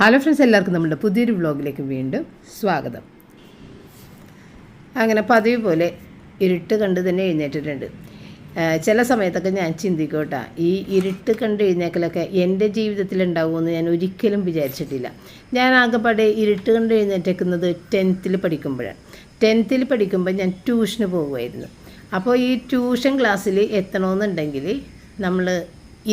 Hello friends എല്ലാവർക്കും നമ്മുടെ പുതിയൊരു വ്ളോഗിലേക്ക് വീണ്ടും സ്വാഗതം. അങ്ങനെ പതിവ് പോലെ ഇരുട്ട് കണ്ട് തന്നെ എഴുന്നേറ്റിട്ടുണ്ട്. ചില സമയത്തൊക്കെ ഞാൻ ചിന്തിക്കോട്ടാ ഈ ഇരുട്ട് കണ്ട് എഴുന്നേക്കലൊക്കെ എന്റെ ജീവിതത്തിൽ ഉണ്ടാവുമെന്ന് ഞാൻ ഒരിക്കലും വിചാരിച്ചിട്ടില്ല. ഞാൻ ആകെപ്പാടെ ഇരുട്ട് കണ്ട് എഴുന്നേറ്റേക്കുന്നത് ടെൻത്തിൽ പഠിക്കുമ്പോഴാണ്. ടെൻത്തിൽ പഠിക്കുമ്പോൾ ഞാൻ ട്യൂഷന് പോകുമായിരുന്നു. അപ്പോൾ ഈ ട്യൂഷൻ ക്ലാസ്സിൽ എത്തണമെന്നുണ്ടെങ്കിൽ നമ്മൾ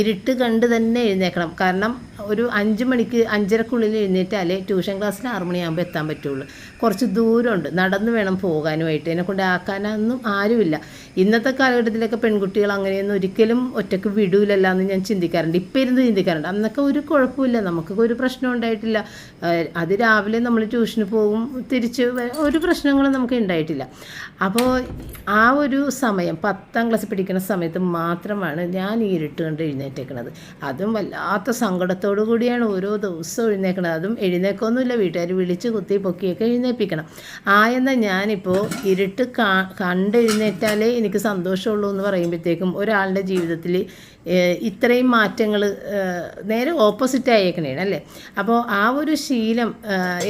ഇരുട്ട് കണ്ട് തന്നെ എഴുന്നേക്കണം. കാരണം ഒരു അഞ്ച് മണിക്ക് അഞ്ചരക്കുള്ളിൽ എഴുന്നേറ്റാലേ ട്യൂഷൻ ക്ലാസ്സിൽ ആറ് മണിയാകുമ്പോൾ എത്താൻ പറ്റുള്ളൂ. കുറച്ച് ദൂരമുണ്ട്. നടന്ന് വേണം പോകാനുമായിട്ട്. എന്നെ കൊണ്ട് ആക്കാനൊന്നും ആരുമില്ല. ഇന്നത്തെ കാലഘട്ടത്തിലൊക്കെ പെൺകുട്ടികൾ അങ്ങനെയൊന്നും ഒരിക്കലും ഒറ്റയ്ക്ക് വിടൂലല്ല എന്ന് ഞാൻ ചിന്തിക്കാറുണ്ട്. ഇപ്പം ഇരുന്ന് ചിന്തിക്കാറുണ്ട്. അന്നൊക്കെ ഒരു കുഴപ്പമില്ല. നമുക്കൊക്കെ ഒരു പ്രശ്നം ഉണ്ടായിട്ടില്ല. അത് രാവിലെ നമ്മൾ ട്യൂഷന് പോകും. തിരിച്ച് ഒരു പ്രശ്നങ്ങളും നമുക്ക് ഉണ്ടായിട്ടില്ല. അപ്പോൾ ആ ഒരു സമയം പത്താം ക്ലാസ് പഠിക്കുന്ന സമയത്ത് മാത്രമാണ് ഞാൻ ഈ ഇരുട്ട് കണ്ട് എഴുന്നേറ്റേക്കുന്നത് അതും വല്ലാത്ത സങ്കടത്തോടു കൂടിയാണ് ഓരോ ദിവസവും എഴുന്നേക്കണത്. അതും എഴുന്നേക്കൊന്നുമില്ല. വീട്ടുകാർ വിളിച്ച് കുത്തി പൊക്കിയൊക്കെ എഴുന്നേൽപ്പിക്കണം ആ എന്നാൽ ഞാനിപ്പോൾ ഇരുട്ട് കാ കണ്ടെഴുന്നേറ്റാലേ എനിക്ക് സന്തോഷമുള്ളൂ എന്ന് പറയുമ്പോഴത്തേക്കും ഒരാളുടെ ജീവിതത്തിൽ ഇത്രയും മാറ്റങ്ങൾ നേരെ ഓപ്പോസിറ്റ് ആയേക്കണേണ് അല്ലേ? അപ്പോൾ ആ ഒരു ശീലം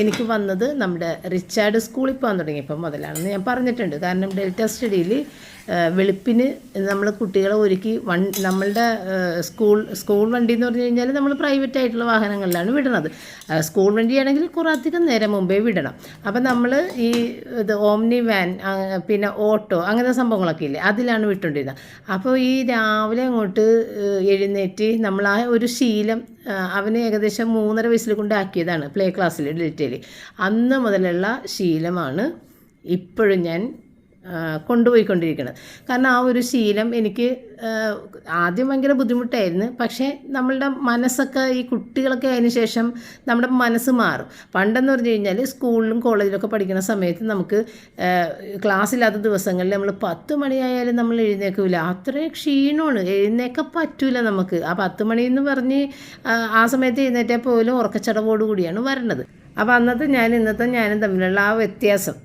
എനിക്ക് വന്നത് നമ്മുടെ റിച്ചാർഡ് സ്കൂളിൽ പോകാൻ തുടങ്ങിയപ്പോൾ മുതലാണെന്ന് ഞാൻ പറഞ്ഞിട്ടുണ്ട്. കാരണം ഡെൽറ്റ സ്റ്റഡിയിൽ വെളുപ്പിന് നമ്മൾ കുട്ടികളെ ഒരുക്കി വൺ നമ്മളുടെ സ്കൂൾ സ്കൂൾ വണ്ടി എന്ന് പറഞ്ഞു കഴിഞ്ഞാൽ നമ്മൾ പ്രൈവറ്റ് ആയിട്ടുള്ള വാഹനങ്ങളിലാണ് വിടണത് സ്കൂൾ വണ്ടിയാണെങ്കിൽ കുറേ അധികം നേരം മുമ്പേ വിടണം. അപ്പം നമ്മൾ ഈ ഇത് ഓംനി വാൻ പിന്നെ ഓട്ടോ അങ്ങനത്തെ സംഭവങ്ങളൊക്കെ ഇല്ലേ അതിലാണ് വിട്ടുകൊണ്ടിരുന്നത് അപ്പോൾ ഈ രാവിലെ അങ്ങോട്ട് എഴുന്നേറ്റ് നമ്മൾ ആ ഒരു ശീലം അവന് ഏകദേശം മൂന്നര വയസ്സിൽ കൊണ്ടാക്കിയതാണ് പ്ലേ ക്ലാസ്സിൽ ഡെൽറ്റയിൽ അന്ന് മുതലുള്ള ശീലമാണ് ഇപ്പോഴും ഞാൻ കൊണ്ടുപോയിക്കൊണ്ടിരിക്കുന്നത് കാരണം ആ ഒരു ശീലം എനിക്ക് ആദ്യം ഭയങ്കര ബുദ്ധിമുട്ടായിരുന്നു. പക്ഷേ നമ്മളുടെ മനസ്സൊക്കെ ഈ കുട്ടികളൊക്കെ അതിന് ശേഷം നമ്മുടെ മനസ്സ് മാറും. പണ്ടെന്ന് പറഞ്ഞു കഴിഞ്ഞാൽ സ്കൂളിലും കോളേജിലൊക്കെ പഠിക്കുന്ന സമയത്ത് നമുക്ക് ക്ലാസ്സില്ലാത്ത ദിവസങ്ങളിൽ നമ്മൾ പത്ത് മണിയായാലും നമ്മൾ എഴുന്നേക്കില്ല അത്രയും ക്ഷീണമാണ്. എഴുന്നേക്കാൻ പറ്റൂല നമുക്ക്. ആ പത്ത് മണി എന്ന് പറഞ്ഞ് ആ, സമയത്ത് എഴുന്നേറ്റാൽ പോലും ഉറക്കച്ചടവോടുകൂടിയാണ് വരണത്. അപ്പോൾ അന്നത്തെ ഞാൻ ഇന്നത്തെ ഞാനും തമ്മിലുള്ള ആ വ്യത്യാസം.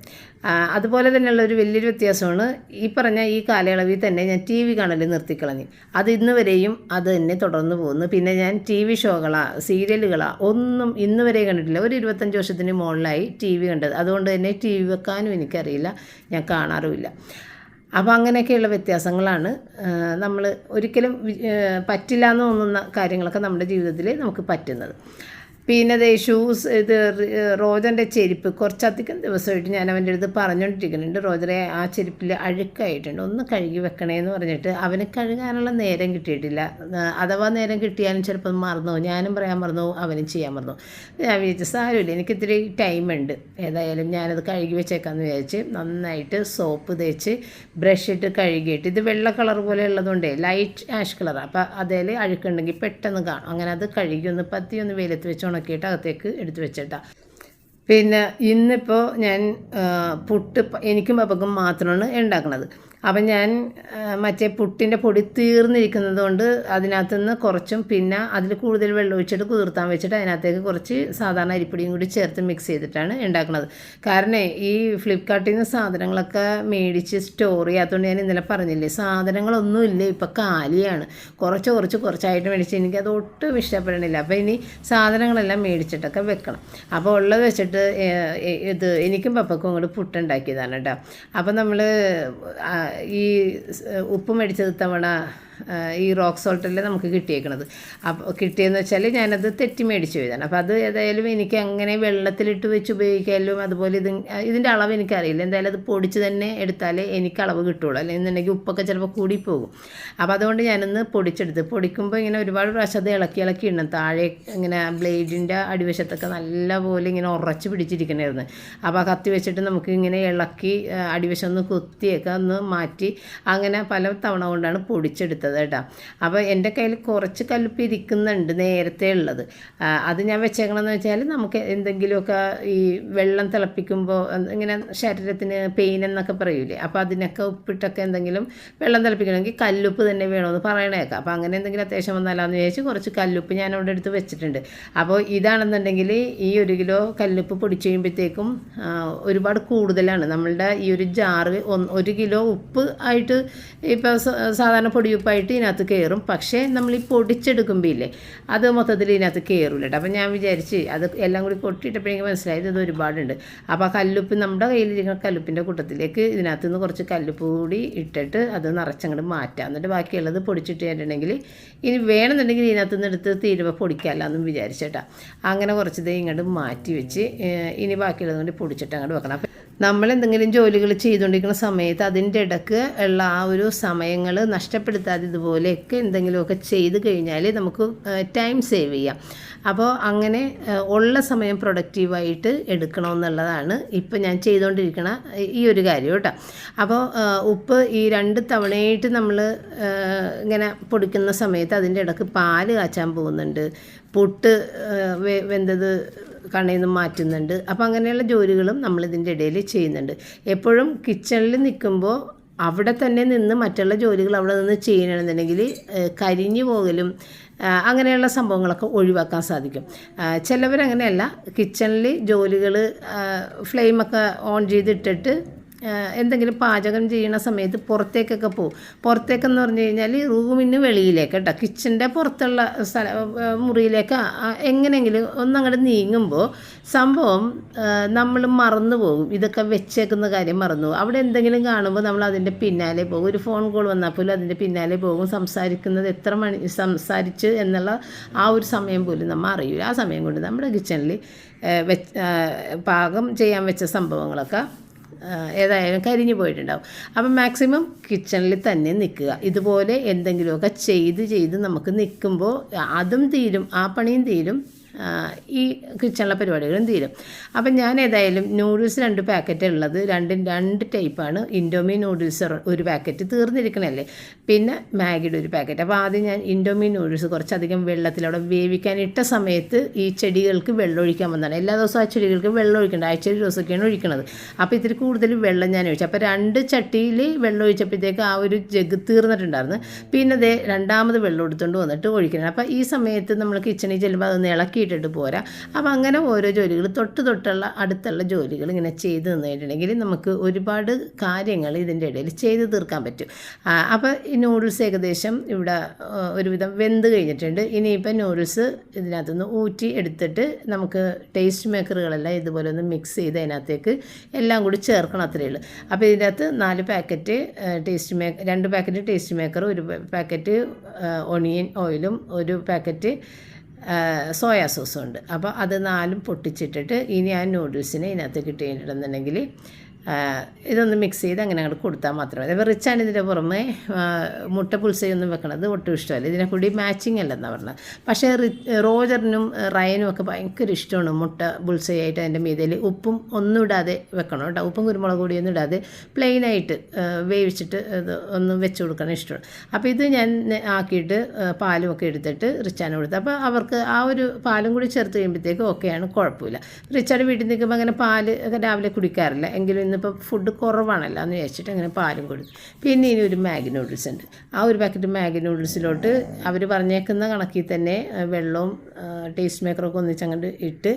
അതുപോലെ തന്നെയുള്ള ഒരു വലിയൊരു വ്യത്യാസമാണ് ഈ പറഞ്ഞ ഈ കാലയളവിൽ തന്നെ ഞാൻ ടി വി കാണൽ നിർത്തിക്കളഞ്ഞു. അത് ഇന്ന് വരെയും അത് തന്നെ തുടർന്ന് പോകുന്നു. പിന്നെ ഞാൻ ടി വി ഷോകളാ സീരിയലുകളാ ഒന്നും ഇന്ന് വരെ കണ്ടിട്ടില്ല. ഒരു ഇരുപത്തഞ്ച് വർഷത്തിന് മുകളിലായി ടി വി കണ്ടത്. അതുകൊണ്ട് തന്നെ ടി വി വെക്കാനും എനിക്കറിയില്ല. ഞാൻ കാണാറുമില്ല. അപ്പോൾ അങ്ങനെയൊക്കെയുള്ള വ്യത്യാസങ്ങളാണ്. നമ്മൾ ഒരിക്കലും പറ്റില്ല എന്ന് തോന്നുന്ന കാര്യങ്ങളൊക്കെ നമ്മുടെ ജീവിതത്തിൽ നമുക്ക് പറ്റുന്നത്. പിന്നെ ദേ ഷൂസ് ഇത് റോജന്റെ ചെരുപ്പ് കുറച്ചധികം ദിവസമായിട്ട് ഞാൻ അവന്റെ അടുത്ത് പറഞ്ഞുകൊണ്ടിരിക്കുന്നുണ്ട്. റോജറെ ആ ചെരുപ്പിൽ അഴുക്കായിട്ടുണ്ട്. ഒന്ന് കഴുകി വെക്കണേന്ന് പറഞ്ഞിട്ട് അവന് കഴുകാനുള്ള നേരം കിട്ടിയിട്ടില്ല. അഥവാ നേരം കിട്ടിയാലും ചിലപ്പോൾ മറന്നു. ഞാനും പറയാൻ മറന്നു അവനും ചെയ്യാൻ മറന്നു. ഞാൻ വിചാരിച്ചു സാരമില്ല എനിക്ക് ഇത്തിരി ടൈമുണ്ട് ഏതായാലും ഞാനത് കഴുകി വെച്ചേക്കാമെന്ന് വിചാരിച്ച് നന്നായിട്ട് സോപ്പ് തേച്ച് ബ്രഷ് ഇട്ട് കഴുകിയിട്ട് ഇത് വെള്ള കളർ പോലെ ഉള്ളതുകൊണ്ടേ ലൈറ്റ് ആഷ് കളർ അപ്പോൾ അതിൽ അഴുക്കുണ്ടെങ്കിൽ പെട്ടെന്ന് കാണും. അങ്ങനെ അത് കഴുകി ഒന്ന് പത്തി ഒന്ന് വെയിലത്ത് വെച്ച് ഉണക്കിയിട്ട് അകത്തേക്ക് എടുത്തു വെച്ചിട്ടാണ് പിന്നെ ഇന്നിപ്പോൾ ഞാൻ പുട്ട് എനിക്കും പപ്പക്കും മാത്രമാണ് ഉണ്ടാക്കുന്നത് അപ്പം ഞാൻ മറ്റേ പുട്ടിന്റെ പൊടി തീർന്നിരിക്കുന്നത് കൊണ്ട് അതിനകത്ത് നിന്ന് കുറച്ചും പിന്നെ അതിൽ കൂടുതൽ വെള്ളം ഒഴിച്ചിട്ട് കുതിർത്താൻ വെച്ചിട്ട് അതിനകത്തേക്ക് കുറച്ച് സാധാരണ അരിപ്പൊടിയും കൂടി ചേർത്ത് മിക്സ് ചെയ്തിട്ടാണ് ഉണ്ടാക്കുന്നത്. കാരണം ഈ ഫ്ലിപ്കാർട്ടിൽ നിന്ന് സാധനങ്ങളൊക്കെ മേടിച്ച് സ്റ്റോർ ചെയ്യാത്തതുകൊണ്ട് ഞാൻ ഇന്നലെ പറഞ്ഞില്ലേ സാധനങ്ങളൊന്നുമില്ല ഇപ്പം കാലിയാണ്. കുറച്ച് കുറച്ച് കുറച്ചായിട്ട് മേടിച്ച് എനിക്ക് അത് ഒട്ടും ഇഷ്ടപ്പെടണില്ല. അപ്പോൾ ഇനി സാധനങ്ങളെല്ലാം മേടിച്ചിട്ടൊക്കെ വെക്കണം. അപ്പോൾ ഉള്ളത് വെച്ചിട്ട് ഇത് എനിക്കും പപ്പക്കും കൂടി പുട്ടുണ്ടാക്കിയതാണ് കേട്ടോ. അപ്പോൾ നമ്മൾ ഈ ഉപ്പ് മേടിച്ചത് തവണ ഈ റോക്ക് സോൾട്ടല്ലേ നമുക്ക് കിട്ടിയേക്കണത്. അപ്പോൾ കിട്ടിയെന്ന് വെച്ചാൽ ഞാനത് തെറ്റി മേടിച്ച് പോയതാണ് അപ്പോൾ അത് ഏതായാലും എനിക്ക് അങ്ങനെ വെള്ളത്തിലിട്ട് വെച്ച് ഉപയോഗിക്കാമല്ലോ അതുപോലെ ഇത് ഇതിന്റെ അളവ് എനിക്കറിയില്ല. എന്തായാലും അത് പൊടിച്ച് തന്നെ എടുത്താലേ എനിക്ക് അളവ് കിട്ടുള്ളൂ. അല്ലെന്നുണ്ടെങ്കിൽ ഉപ്പൊക്കെ ചിലപ്പോൾ കൂടിപ്പോകും അപ്പോൾ അതുകൊണ്ട് ഞാനൊന്ന് പൊടിച്ചെടുത്ത്. പൊടിക്കുമ്പോൾ ഇങ്ങനെ ഒരുപാട് പ്രാവശ്യം അത് ഇളക്കി ഇളക്കി ഇടണം. താഴെ ഇങ്ങനെ ബ്ലേഡിന്റെ അടിവശത്തൊക്കെ നല്ലപോലെ ഇങ്ങനെ ഉറച്ച് പിടിച്ചിരിക്കണമായിരുന്നു അപ്പോൾ ആ കത്തി വെച്ചിട്ട് നമുക്ക് ഇങ്ങനെ ഇളക്കി അടിവശം ഒന്ന് കുത്തിയൊക്കെ ഒന്ന് മാറ്റി അങ്ങനെ പല തവണ കൊണ്ടാണ് പൊടിച്ചെടുത്തത്. കേട്ടോ. അപ്പോൾ എന്റെ കയ്യിൽ കുറച്ച് കല്ലുപ്പ് ഇരിക്കുന്നുണ്ട് നേരത്തെ ഉള്ളത്. അത് ഞാൻ വെച്ചേക്കണമെന്ന് വെച്ചാൽ നമുക്ക് എന്തെങ്കിലുമൊക്കെ ഈ വെള്ളം തിളപ്പിക്കുമ്പോൾ ഇങ്ങനെ ശരീരത്തിന് പെയിൻ എന്നൊക്കെ പറയൂലേ? അപ്പോൾ അതിനൊക്കെ ഉപ്പിട്ടൊക്കെ എന്തെങ്കിലും വെള്ളം തിളപ്പിക്കണമെങ്കിൽ കല്ലുപ്പ് തന്നെ വേണമെന്ന് പറയണേക്കാം. അപ്പോൾ അങ്ങനെ എന്തെങ്കിലും അത്യാവശ്യം വന്നാലാന്ന് വിചാരിച്ച് കുറച്ച് കല്ലുപ്പ് ഞാൻ അവിടെ എടുത്ത് വെച്ചിട്ടുണ്ട്. അപ്പോൾ ഇതാണെന്നുണ്ടെങ്കിൽ ഈ ഒരു കിലോ കല്ലുപ്പ് പൊടിച്ച് കഴിയുമ്പോഴത്തേക്കും ഒരുപാട് കൂടുതലാണ്. നമ്മളുടെ ഈ ഒരു ജാറ് ഒരു കിലോ ഉപ്പ് ആയിട്ട് ഇപ്പോൾ സാധാരണ പൊടിയുപ്പായിട്ട് ഉറപ്പായിട്ട് ഇതിനകത്ത് കയറും പക്ഷേ നമ്മൾ ഈ പൊടിച്ചെടുക്കുമ്പോൾ ഇല്ലേ അത് മൊത്തത്തിൽ ഇതിനകത്ത് കയറില്ല കേട്ടോ അപ്പം ഞാൻ വിചാരിച്ച് അത് എല്ലാം കൂടി കൊട്ടിയിട്ടപ്പോഴേക്കും മനസ്സിലായത് ഇത് ഒരുപാടുണ്ട്. അപ്പോൾ ആ കല്ലുപ്പ് നമ്മുടെ കയ്യിലിരിക്കുന്ന കല്ലുപ്പിന്റെ കൂട്ടത്തിലേക്ക് ഇതിനകത്ത് നിന്ന് കുറച്ച് കല്ലുപ്പ് കൂടി ഇട്ടിട്ട് അത് നിറച്ചങ്ങോട്ട് മാറ്റാം. എന്നിട്ട് ബാക്കിയുള്ളത് പൊടിച്ചിട്ട് കഴിഞ്ഞിട്ടുണ്ടെങ്കിൽ ഇനി വേണമെന്നുണ്ടെങ്കിൽ ഇതിനകത്ത് നിന്ന് എടുത്ത് തീരുവ പൊടിക്കാമല്ല എന്നും വിചാരിച്ചേട്ടാ അങ്ങനെ കുറച്ച് ദേ ഇങ്ങോട്ട് മാറ്റി വെച്ച് ഇനി ബാക്കിയുള്ളത് കൊണ്ട് പൊടിച്ചിട്ട് അങ്ങോട്ട് വെക്കണം. നമ്മൾ എന്തെങ്കിലും ജോലികൾ ചെയ്തുകൊണ്ടിരിക്കുന്ന സമയത്ത് അതിന്റെ ഇടയ്ക്ക് ഉള്ള ആ ഒരു സമയങ്ങൾ നഷ്ടപ്പെടുത്താതെ ഇതുപോലെയൊക്കെ എന്തെങ്കിലുമൊക്കെ ചെയ്ത് കഴിഞ്ഞാൽ നമുക്ക് ടൈം സേവ് ചെയ്യാം. അപ്പോൾ അങ്ങനെ ഉള്ള സമയം പ്രൊഡക്റ്റീവായിട്ട് എടുക്കണമെന്നുള്ളതാണ് ഇപ്പം ഞാൻ ചെയ്തുകൊണ്ടിരിക്കുന്ന ഈ ഒരു കാര്യം കേട്ടോ. അപ്പോൾ ഉപ്പ് ഈ രണ്ട് തവണയായിട്ട് നമ്മൾ ഇങ്ങനെ പൊടിക്കുന്ന സമയത്ത് അതിന്റെ ഇടയ്ക്ക് പാൽ കാച്ചാൻ പോകുന്നുണ്ട്. പുട്ട് വെന്തത് കണ്ണിൽ നിന്ന് മാറ്റുന്നുണ്ട്. അപ്പോൾ അങ്ങനെയുള്ള ജോലികളും നമ്മൾ ഇതിന്റെ ഇടയിൽ ചെയ്യുന്നുണ്ട്. എപ്പോഴും കിച്ചണിൽ നിൽക്കുമ്പോൾ അവിടെ തന്നെ നിന്ന് മറ്റുള്ള ജോലികൾ അവിടെ നിന്ന് ചെയ്യണമെന്നുണ്ടെങ്കിൽ കരിഞ്ഞു പോകലും അങ്ങനെയുള്ള സംഭവങ്ങളൊക്കെ ഒഴിവാക്കാൻ സാധിക്കും. ചിലവരങ്ങനെയല്ല. കിച്ചണിൽ ജോലികൾ ഫ്ലെയിമൊക്കെ ഓൺ ചെയ്തിട്ടിട്ട് എന്തെങ്കിലും പാചകം ചെയ്യുന്ന സമയത്ത് പുറത്തേക്കൊക്കെ പോകും. പുറത്തേക്കെന്ന് പറഞ്ഞു കഴിഞ്ഞാൽ റൂമിന് വെളിയിലേക്ക് കേട്ടോ. കിച്ചന്റെ പുറത്തുള്ള സ്ഥല മുറിയിലേക്ക് എങ്ങനെയെങ്കിലും ഒന്നങ്ങോട്ട് നീങ്ങുമ്പോൾ സംഭവം നമ്മൾ മറന്നു പോകും. ഇതൊക്കെ വെച്ചേക്കുന്ന കാര്യം മറന്നു പോകും. അവിടെ എന്തെങ്കിലും കാണുമ്പോൾ നമ്മൾ അതിന്റെ പിന്നാലെ പോകും. ഒരു ഫോൺ കോൾ വന്നാൽ പോലും അതിന്റെ പിന്നാലെ പോകും. സംസാരിക്കുന്നത് എത്ര മണി സംസാരിച്ച് എന്നുള്ള ആ ഒരു സമയം പോലും നമ്മൾ അറിയില്ല ആ സമയം കൊണ്ട് നമ്മുടെ കിച്ചണിൽ വെച്ച് പാകം ചെയ്യാൻ വെച്ച സംഭവങ്ങളൊക്കെ ഏതായാലും കരിഞ്ഞു പോയിട്ടുണ്ടാവും. അപ്പം മാക്സിമം കിച്ചണിൽ തന്നെ നിൽക്കുക. ഇതുപോലെ എന്തെങ്കിലുമൊക്കെ ചെയ്ത് ചെയ്ത് നമുക്ക് നിൽക്കുമ്പോൾ അതും തീരും ആ പണിയും തീരും. ഈ കിച്ചണിലെ പരിപാടികളും തീരും. അപ്പം ഞാൻ ഏതായാലും നൂഡിൽസ് രണ്ട് പാക്കറ്റ് ഉള്ളത്. രണ്ടും രണ്ട് ടൈപ്പാണ് ഇൻഡോമി നൂഡിൽസ് ഒരു പാക്കറ്റ് തീർന്നിരിക്കണല്ലേ? പിന്നെ മാഗിയുടെ ഒരു പാക്കറ്റ് അപ്പോൾ ആദ്യം ഞാൻ ഇൻഡോമി നൂഡിൽസ് കുറച്ചധികം വെള്ളത്തിലവിടെ വേവിക്കാൻ ഇട്ട സമയത്ത് ഈ ചെടികൾക്ക് വെള്ളം ഒഴിക്കാൻ വന്നതാണ്. എല്ലാ ദിവസവും ആ ചെടികൾക്ക് വെള്ളം ഒഴിക്കേണ്ട. ആഴ്ച ഒരു ദിവസമൊക്കെയാണ് ഒഴിക്കുന്നത് അപ്പോൾ ഇത്തിരി കൂടുതൽ വെള്ളം ഞാൻ ഒഴിച്ചു. അപ്പോൾ രണ്ട് ചട്ടിയിൽ വെള്ളം ഒഴിച്ചപ്പോഴത്തേക്ക് ആ ഒരു ജഗ് തീർന്നിട്ടുണ്ടായിരുന്നു. പിന്നെ അതേ രണ്ടാമത് വെള്ളം എടുത്തുകൊണ്ട് വന്നിട്ട് ഒഴിക്കണം. അപ്പോൾ ഈ സമയത്ത് നമ്മൾ കിച്ചണിൽ ചെല്ലുമ്പോൾ അതൊന്ന് ഇളക്കിയിട്ടിട്ട് പോരാ. അപ്പോൾ അങ്ങനെ ഓരോ ജോലികൾ തൊട്ട് തൊട്ടുള്ള അടുത്തുള്ള ജോലികൾ ഇങ്ങനെ ചെയ്ത് നിന്നിട്ടുണ്ടെങ്കിൽ നമുക്ക് ഒരുപാട് കാര്യങ്ങൾ ഇതിന്റെ ഇടയിൽ ചെയ്ത് തീർക്കാൻ പറ്റും. അപ്പോൾ ഈ നൂഡിൽസ് ഏകദേശം ഇവിടെ ഒരുവിധം വെന്ത് കഴിഞ്ഞിട്ടുണ്ട്. ഇനിയിപ്പോൾ നൂഡിൽസ് ഇതിനകത്തുനിന്ന് ഊറ്റി എടുത്തിട്ട് നമുക്ക് ടേസ്റ്റ് മേക്കറുകളെല്ലാം ഇതുപോലെ ഒന്ന് മിക്സ് ചെയ്ത് അതിനകത്തേക്ക് എല്ലാം കൂടി ചേർക്കണം അത്രയേ ഉള്ളൂ. അപ്പോൾ ഇതിനകത്ത് നാല് പാക്കറ്റ് ടേസ്റ്റ് മേക്ക് രണ്ട് പാക്കറ്റ് ടേസ്റ്റ് മേക്കർ ഒരു പാക്കറ്റ് ഒണിയൻ ഓയിലും ഒരു പാക്കറ്റ് സോയാ സോസും ഉണ്ട് അപ്പോൾ അത് നാലും പൊട്ടിച്ചിട്ടിട്ട് ഇനി ആ നൂഡിൽസിനെ ഇതിനകത്ത് കിട്ടിയിട്ടുണ്ടെന്നുണ്ടെങ്കിൽ ഇതൊന്ന് മിക്സ് ചെയ്ത് അങ്ങനെ അങ്ങോട്ട് കൊടുത്താൽ മാത്രമേ മതി അപ്പോൾ റിച്ചാണ് ഇതിന്റെ പുറമെ മുട്ട പുൽസയൊന്നും വെക്കണത് ഒട്ടും ഇഷ്ടമല്ല. ഇതിനെ കൂടി മാച്ചിങ് അല്ലെന്നാണ് പറഞ്ഞത്. പക്ഷേ റോജറിനും റയനും ഒക്കെ ഭയങ്കര ഇഷ്ടമാണ് മുട്ട പുൽസയായിട്ട് അതിന്റെ മീതയിൽ ഉപ്പും ഒന്നും ഇടാതെ വെക്കണം കേട്ടോ. ഉപ്പും കുരുമുളക് പൊടിയൊന്നും ഇടാതെ പ്ലെയിനായിട്ട് വേവിച്ചിട്ട് ഇത് ഒന്ന് വെച്ച് കൊടുക്കണം ഇഷ്ടമാണ്. അപ്പോൾ ഇത് ഞാൻ ആക്കിയിട്ട് പാലും ഒക്കെ എടുത്തിട്ട് റിച്ചാന് കൊടുത്തു അപ്പോൾ അവർക്ക് ആ ഒരു പാലും കൂടി ചേർത്ത് കഴിയുമ്പോഴത്തേക്കും ഓക്കെയാണ് കുഴപ്പമില്ല. റിച്ചാട് വീട്ടിൽ നിൽക്കുമ്പോൾ അങ്ങനെ പാൽ രാവിലെ കുടിക്കാറില്ല. എങ്കിലും ഇന്നിപ്പോൾ ഫുഡ് കുറവാണല്ലോ എന്ന് വെച്ചിട്ട് അങ്ങനെ പാലും കൊടുത്തു. പിന്നെ ഇനി ഒരു മാഗി നൂഡിൽസ് ഉണ്ട്. ആ ഒരു പാക്കറ്റ് മാഗി നൂഡിൽസിലോട്ട് അവർ പറഞ്ഞേക്കുന്ന കണക്കിൽ തന്നെ വെള്ളവും ടേസ്റ്റ് മേക്കറൊക്കെ ഒന്നിച്ചങ്ങോട്ട് ഇട്ട്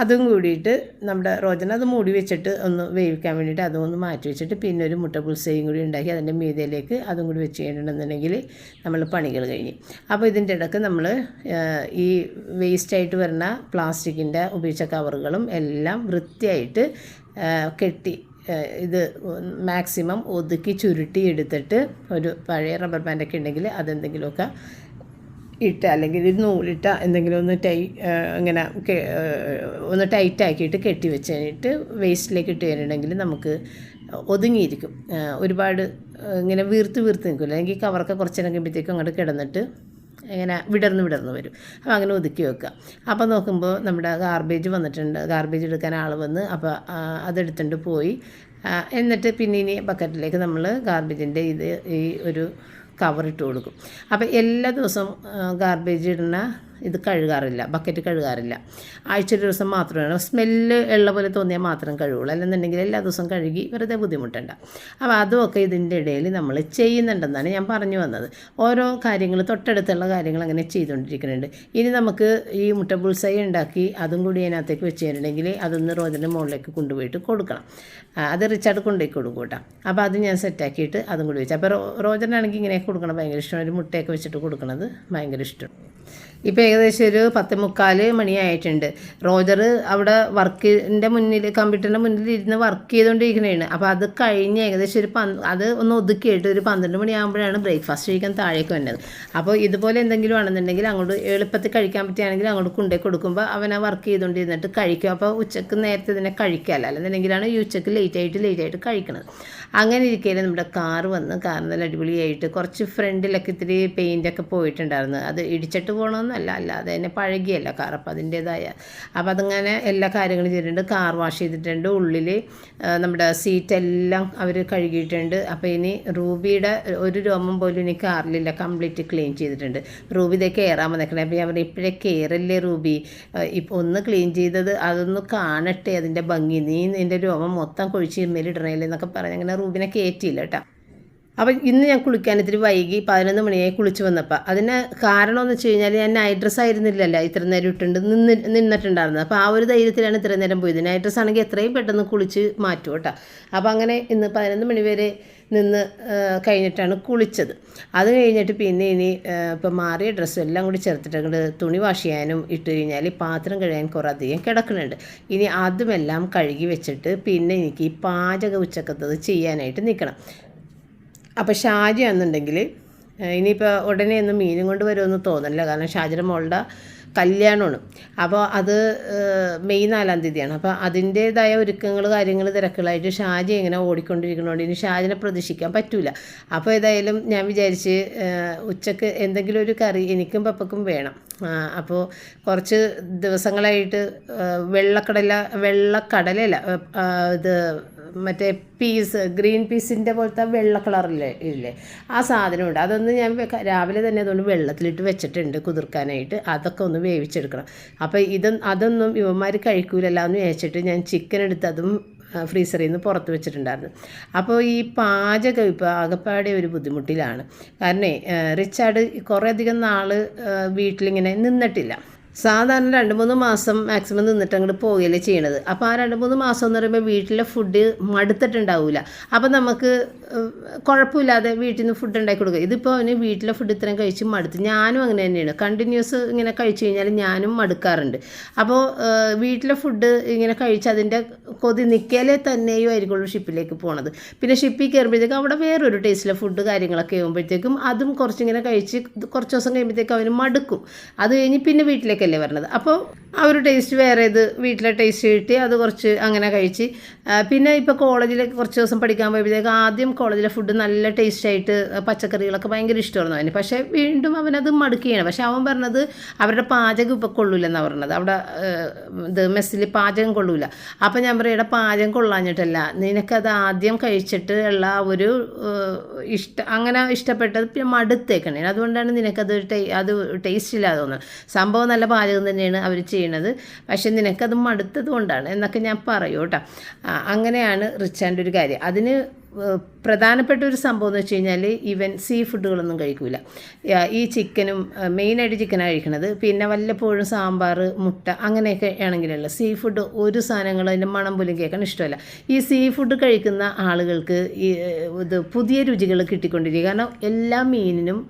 അതും കൂടിയിട്ട് നമ്മുടെ റോജന അത് മൂടി വെച്ചിട്ട് ഒന്ന് വേവിക്കാൻ വേണ്ടിയിട്ട് അതും ഒന്ന് മാറ്റി വെച്ചിട്ട് പിന്നെ ഒരു മുട്ട പുൽസയും കൂടി ഉണ്ടാക്കി അതിന്റെ മീതയിലേക്ക് അതും കൂടി വെച്ച് കഴിഞ്ഞിട്ടുണ്ടെന്നുണ്ടെങ്കിൽ നമ്മൾ പണികൾ കഴിഞ്ഞ്. അപ്പോൾ ഇതിന്റെ ഇടയ്ക്ക് നമ്മൾ ഈ വേസ്റ്റായിട്ട് വരുന്ന പ്ലാസ്റ്റിക്കിന്റെ ഉപയോഗിച്ച കവറുകളും എല്ലാം വൃത്തിയായിട്ട് കെട്ടി ഇത് മാക്സിമം ഒതുക്കി ചുരുട്ടി എടുത്തിട്ട് ഒരു പഴയ റബ്ബർ ബാൻഡൊക്കെ ഉണ്ടെങ്കിൽ അതെന്തെങ്കിലുമൊക്കെ ഇട്ട അല്ലെങ്കിൽ ഒരു നൂലിട്ട എന്തെങ്കിലും ഒന്ന് ടൈ ഇങ്ങനെ ഒന്ന് ടൈറ്റ് ആക്കിയിട്ട് കെട്ടി വെച്ച് കഴിഞ്ഞിട്ട് വേസ്റ്റിലേക്ക് ഇട്ട് കഴിഞ്ഞിട്ടുണ്ടെങ്കിൽ നമുക്ക് ഒതുങ്ങിയിരിക്കും. ഒരുപാട് ഇങ്ങനെ വീർത്ത് വീർത്ത് നിൽക്കില്ല. അല്ലെങ്കിൽ കവറൊക്കെ കുറച്ച് നേരം കഴിയുമ്പോഴത്തേക്കും അങ്ങോട്ട് കിടന്നിട്ട് ഇങ്ങനെ വിടർന്ന് വിടർന്ന് വരും. അപ്പോൾ അങ്ങനെ ഒതുക്കി വെക്കുക. അപ്പോൾ നോക്കുമ്പോൾ നമ്മുടെ ഗാർബേജ് വന്നിട്ടുണ്ട്. ഗാർബേജ് എടുക്കാൻ ആൾ വന്ന് അപ്പോൾ അതെടുത്തുകൊണ്ട് പോയി. എന്നിട്ട് പിന്നെ ഇനി ബക്കറ്റിലേക്ക് നമ്മൾ ഗാർബേജിന്റെ ഇത് ഈ ഒരു കവർ ഇട്ട് കൊടുക്കും. അപ്പോൾ എല്ലാ ദിവസവും ഗാർബേജ് ഇടുന്ന ഇത് കഴുകാറില്ല ബക്കറ്റ് കഴുകാറില്ല. ആഴ്ച ഒരു ദിവസം മാത്രമാണ് സ്മെല്ല് ഉള്ള പോലെ തോന്നിയാൽ മാത്രം കഴുകുള്ളൂ. അല്ലെന്നുണ്ടെങ്കിൽ എല്ലാ ദിവസവും കഴുകി വെറുതെ ബുദ്ധിമുട്ടണ്ട. അപ്പോൾ അതുമൊക്കെ ഇതിന്റെ ഇടയിൽ നമ്മൾ ചെയ്യുന്നുണ്ടെന്നാണ് ഞാൻ പറഞ്ഞു വന്നത്. ഓരോ കാര്യങ്ങൾ തൊട്ടടുത്തുള്ള കാര്യങ്ങൾ അങ്ങനെ ചെയ്തുകൊണ്ടിരിക്കുന്നുണ്ട്. ഇനി നമുക്ക് ഈ മുട്ട പുൽസൈ ഉണ്ടാക്കി അതും കൂടി അതിനകത്തേക്ക് വെച്ച് തരണമെങ്കിൽ അതൊന്ന് റോജന്റെ മുകളിലേക്ക് കൊണ്ടുപോയിട്ട് കൊടുക്കണം. അത് റിച്ചാർഡ് കൊണ്ടുപോയി കൊടുക്കും കേട്ടോ. അപ്പോൾ അത് ഞാൻ സെറ്റാക്കിയിട്ട് അതും കൂടി വെച്ചു. അപ്പോൾ റോ റോജനാണെങ്കിൽ ഇങ്ങനെ കൊടുക്കണം ഭയങ്കര ഇഷ്ടമാണ്. ഒരു മുട്ടയൊക്കെ വെച്ചിട്ട് കൊടുക്കുന്നത് ഭയങ്കര ഇഷ്ടം ഇപ്പോൾ ഏകദേശം ഒരു പത്ത് മുക്കാൽ മണിയായിട്ടുണ്ട്. റോജർ അവിടെ വർക്കിന്റെ മുന്നിൽ കമ്പ്യൂട്ടറിന്റെ മുന്നിൽ ഇരുന്ന് വർക്ക് ചെയ്തുകൊണ്ടിരിക്കുന്നതാണ് അപ്പോൾ അത് കഴിഞ്ഞ് ഏകദേശം ഒരു പന്ത് അത് ഒന്ന് ഒതുക്കിയിട്ട് ഒരു പന്ത്രണ്ട് മണിയാകുമ്പോഴാണ് ബ്രേക്ക്ഫാസ്റ്റ് കഴിക്കാൻ താഴേക്ക് വന്നത്. അപ്പോൾ ഇതുപോലെ എന്തെങ്കിലും ആണെന്നുണ്ടെങ്കിൽ അങ്ങോട്ട് എളുപ്പത്തിൽ കഴിക്കാൻ പറ്റുകയാണെങ്കിൽ അങ്ങോട്ട് കൊണ്ടേ കൊടുക്കുമ്പോൾ അവൻ ആ വർക്ക് ചെയ്തുകൊണ്ടിരുന്നിട്ട് കഴിക്കും. അപ്പോൾ ഉച്ചയ്ക്ക് നേരത്തെ തന്നെ കഴിക്കാമല്ലോ അല്ലെന്നുണ്ടെങ്കിലാണ് ഈ ഉച്ചയ്ക്ക് ലേറ്റ് ആയിട്ട് ലേറ്റ് ആയിട്ട് കഴിക്കണത്. അങ്ങനെ ഇരിക്കുകയാണ് നമ്മുടെ കാറ് വന്ന് നല്ല അടിപൊളിയായിട്ട് കുറച്ച് ഫ്രണ്ടിലൊക്കെ ഇത്തിരി പെയിന്റൊക്കെ പോയിട്ടുണ്ടായിരുന്നു. അത് ഇടിച്ചിട്ട് പോകണമെന്നല്ല അല്ലാതെ തന്നെ പഴകിയല്ല കാർ. അപ്പോൾ അതിന്റേതായ അപ്പോൾ അതങ്ങനെ എല്ലാ കാര്യങ്ങളും ചെയ്തിട്ടുണ്ട്. കാർ വാഷ് ചെയ്തിട്ടുണ്ട്. ഉള്ളിൽ നമ്മുടെ സീറ്റെല്ലാം അവർ കഴുകിയിട്ടുണ്ട്. അപ്പോൾ ഇനി റൂബിയുടെ ഒരു രോമം പോലും ഇനി കാറിലില്ല. കംപ്ലീറ്റ് ക്ലീൻ ചെയ്തിട്ടുണ്ട്. റൂബി ഇതേ കയറാൻ വന്നേക്കണേ. അപ്പോൾ പറഞ്ഞു ഇപ്പോഴേ കയറല്ലേ റൂബി? ഇപ്പോൾ ഒന്ന് ക്ലീൻ ചെയ്തത് അതൊന്ന് കാണട്ടെ അതിന്റെ ഭംഗി. നീ നിന്റെ രോമം മൊത്തം കൊഴിച്ച് മേലിടണേലെന്നൊക്കെ പറഞ്ഞ്. അങ്ങനെ റൂബിനെ കയറ്റിയില്ല കേട്ടോ. അപ്പം ഇന്ന് ഞാൻ കുളിക്കാൻ ഇത്തിരി വൈകി പതിനൊന്ന് മണിയായി കുളിച്ച് വന്നപ്പോൾ അതിന് കാരണം എന്ന് വെച്ച് കഴിഞ്ഞാൽ ഞാൻ നൈറ്റ് ഡ്രസ്സ് ആയിരുന്നില്ലല്ലോ ഇത്ര നേരം ഇട്ടുണ്ട് നിന്ന് നിന്നിട്ടുണ്ടായിരുന്നത്. അപ്പോൾ ആ ഒരു ധൈര്യത്തിലാണ് ഇത്ര നേരം പോയത്. നൈറ്റ് ഡ്രസ്സ് ആണെങ്കിൽ എത്രയും പെട്ടെന്ന് കുളിച്ച് മാറ്റും കേട്ടോ. അപ്പോൾ അങ്ങനെ ഇന്ന് പതിനൊന്ന് മണി വരെ നിന്ന് കഴിഞ്ഞിട്ടാണ് കുളിച്ചത്. അത് കഴിഞ്ഞിട്ട് പിന്നെ ഇനി ഇപ്പം മാറിയ ഡ്രസ്സും എല്ലാം കൂടി ചേർത്തിട്ടുണ്ട് തുണി വാഷ് ചെയ്യാനും ഇട്ട് കഴിഞ്ഞാൽ പാത്രം കഴുകാൻ കുറേ അധികം കിടക്കുന്നുണ്ട്. ഇനി അതുമെല്ലാം കഴുകി വെച്ചിട്ട് പിന്നെ എനിക്ക് ഈ പാചക ഉച്ചക്കത്തത് ചെയ്യാനായിട്ട് നിൽക്കണം അപ്പോൾ ഷാജി ആണെന്നുണ്ടെങ്കിൽ ഇനിയിപ്പോൾ ഉടനെ ഒന്നും മീനും കൊണ്ട് വരുമെന്ന് തോന്നുന്നില്ല കാരണം ഷാജിയുടെ മോളുടെ കല്യാണമാണ്. അപ്പോൾ അത് മെയ് നാലാം തീയതിയാണ്. അപ്പോൾ അതിന്റേതായ ഒരുക്കങ്ങൾ കാര്യങ്ങൾ തിരക്കുകളായിട്ട് ഷാജി ഇങ്ങനെ ഓടിക്കൊണ്ടിരിക്കുന്നതുകൊണ്ട് ഇനി ഷാജിനെ പ്രതീക്ഷിക്കാൻ പറ്റില്ല അപ്പോൾ ഏതായാലും ഞാൻ വിചാരിച്ച് ഉച്ചയ്ക്ക് എന്തെങ്കിലും ഒരു കറി എനിക്കും പപ്പക്കും വേണം. അപ്പോൾ കുറച്ച് ദിവസങ്ങളായിട്ട് വെള്ളക്കടല വെള്ളക്കടലല്ല ഇത് മറ്റേ പീസ് ഗ്രീൻ പീസിന്റെ പോലത്തെ വെള്ള കളറില്ലേ ഇല്ലേ? ആ സാധനമുണ്ട്. അതൊന്ന് ഞാൻ രാവിലെ തന്നെ അതുകൊണ്ട് വെള്ളത്തിലിട്ട് വെച്ചിട്ടുണ്ട് കുതിർക്കാനായിട്ട്. അതൊക്കെ ഒന്ന് വേവിച്ചെടുക്കണം. അപ്പോൾ ഇത് അതൊന്നും ഇവന്മാർ കഴിക്കൂലല്ലോ എന്ന് വിചാരിച്ചിട്ട് ഞാൻ ചിക്കൻ എടുത്ത് അതും ഫ്രീസറിൽ നിന്ന് പുറത്ത് വെച്ചിട്ടുണ്ടായിരുന്നു. അപ്പോൾ ഈ പാചകം ഇപ്പോൾ ആകപ്പാടെ ഒരു ബുദ്ധിമുട്ടിലാണ്. കാരണം റിച്ചാർഡ് കുറേ അധികം നാൾ വീട്ടിലിങ്ങനെ നിന്നിട്ടില്ല. സാധാരണ രണ്ട് മൂന്ന് മാസം മാക്സിമം നിന്നിട്ട് അങ്ങോട്ട് പോവുകയല്ലേ ചെയ്യണത്. അപ്പോൾ ആ രണ്ട് മൂന്ന് മാസം എന്ന് പറയുമ്പോൾ വീട്ടിലെ ഫുഡ് മടുത്തിട്ടുണ്ടാവില്ല അപ്പോൾ നമുക്ക് കുഴപ്പമില്ലാതെ വീട്ടിൽ നിന്ന് ഫുഡ് ഉണ്ടാക്കി കൊടുക്കുക. ഇതിപ്പോൾ അവന് വീട്ടിലെ ഫുഡ് ഇത്രയും കഴിച്ച് മടുത്ത്. ഞാനും അങ്ങനെ തന്നെയാണ്. കണ്ടിന്യൂസ് ഇങ്ങനെ കഴിച്ചു കഴിഞ്ഞാൽ ഞാനും മടുക്കാറുണ്ട്. അപ്പോൾ വീട്ടിലെ ഫുഡ് ഇങ്ങനെ കഴിച്ച് അതിന്റെ കൊതി നിൽക്കലേ തന്നെയും ആയിരിക്കുള്ളൂ ഷിപ്പിലേക്ക് പോണത്. പിന്നെ ഷിപ്പിൽ കയറുമ്പോഴത്തേക്കും അവിടെ വേറൊരു ടേസ്റ്റിലെ ഫുഡ് കാര്യങ്ങളൊക്കെ ആകുമ്പോഴത്തേക്കും അതും കുറച്ചിങ്ങനെ കഴിച്ച് കുറച്ച് ദിവസം കഴിയുമ്പോഴത്തേക്കും അവന് മടുക്കും. അത് കഴിഞ്ഞ് പിന്നെ വീട്ടിലേക്കല്ലേ വരണത് അപ്പോൾ ആ ഒരു ടേസ്റ്റ് വേറെ ഇത് വീട്ടിലെ ടേസ്റ്റ് കിട്ടി അത് കുറച്ച് അങ്ങനെ കഴിച്ച്. പിന്നെ ഇപ്പോൾ കോളേജിൽ കുറച്ച് ദിവസം പഠിക്കാൻ പോയപ്പോഴത്തേക്ക് ആദ്യം കോളേജിലെ ഫുഡ് നല്ല ടേസ്റ്റായിട്ട് പച്ചക്കറികളൊക്കെ ഭയങ്കര ഇഷ്ടമായിരുന്നു അവന്. പക്ഷേ വീണ്ടും അവനത് മടുക്കുകയാണ്. പക്ഷേ അവൻ പറഞ്ഞത് അവരുടെ പാചകം ഇപ്പോൾ കൊള്ളൂലെന്നാണ് പറഞ്ഞത്. അവിടെ ഇത് മെസ്സിൽ പാചകം കൊള്ളൂല. അപ്പോൾ ഞാൻ പറയും ഇവിടെ പാചകം കൊള്ളാഞ്ഞിട്ടല്ല. നിനക്കത് ആദ്യം കഴിച്ചിട്ട് ഉള്ള ഒരു ഇഷ്ട അങ്ങനെ ഇഷ്ടപ്പെട്ടത് പിന്നെ മടുത്തേക്കണേ. അതുകൊണ്ടാണ് നിനക്കത് ടേ അത് ടേസ്റ്റ് ഇല്ലാതെ തോന്നുന്നത് സംഭവം നല്ല പാചകം തന്നെയാണ് അവർ ചെയ്യണത്. പക്ഷെ നിനക്കത് മടുത്തത് കൊണ്ടാണ് എന്നൊക്കെ ഞാൻ പറയൂ കേട്ടോ. അങ്ങനെയാണ് റിച്ചാന്റെ ഒരു കാര്യം. അതിന് പ്രധാനപ്പെട്ട ഒരു സംഭവം എന്ന് വെച്ച് കഴിഞ്ഞാൽ ഇവൻ സീ ഫുഡുകളൊന്നും കഴിക്കൂല. ഈ ചിക്കനും മെയിനായിട്ട് ചിക്കനാണ് കഴിക്കണത്. പിന്നെ വല്ലപ്പോഴും സാമ്പാർ മുട്ട അങ്ങനെയൊക്കെ ആണെങ്കിലുള്ള സീ ഫുഡ് ഒരു സാധനങ്ങൾ അതിന്റെ മണം പോലും കേൾക്കാൻ ഇഷ്ടമല്ല. ഈ സീ ഫുഡ് കഴിക്കുന്ന ആളുകൾക്ക് ഈ ഇത് പുതിയ രുചികൾ കിട്ടിക്കൊണ്ടിരിക്കുക കാരണം എല്ലാ മീനിനും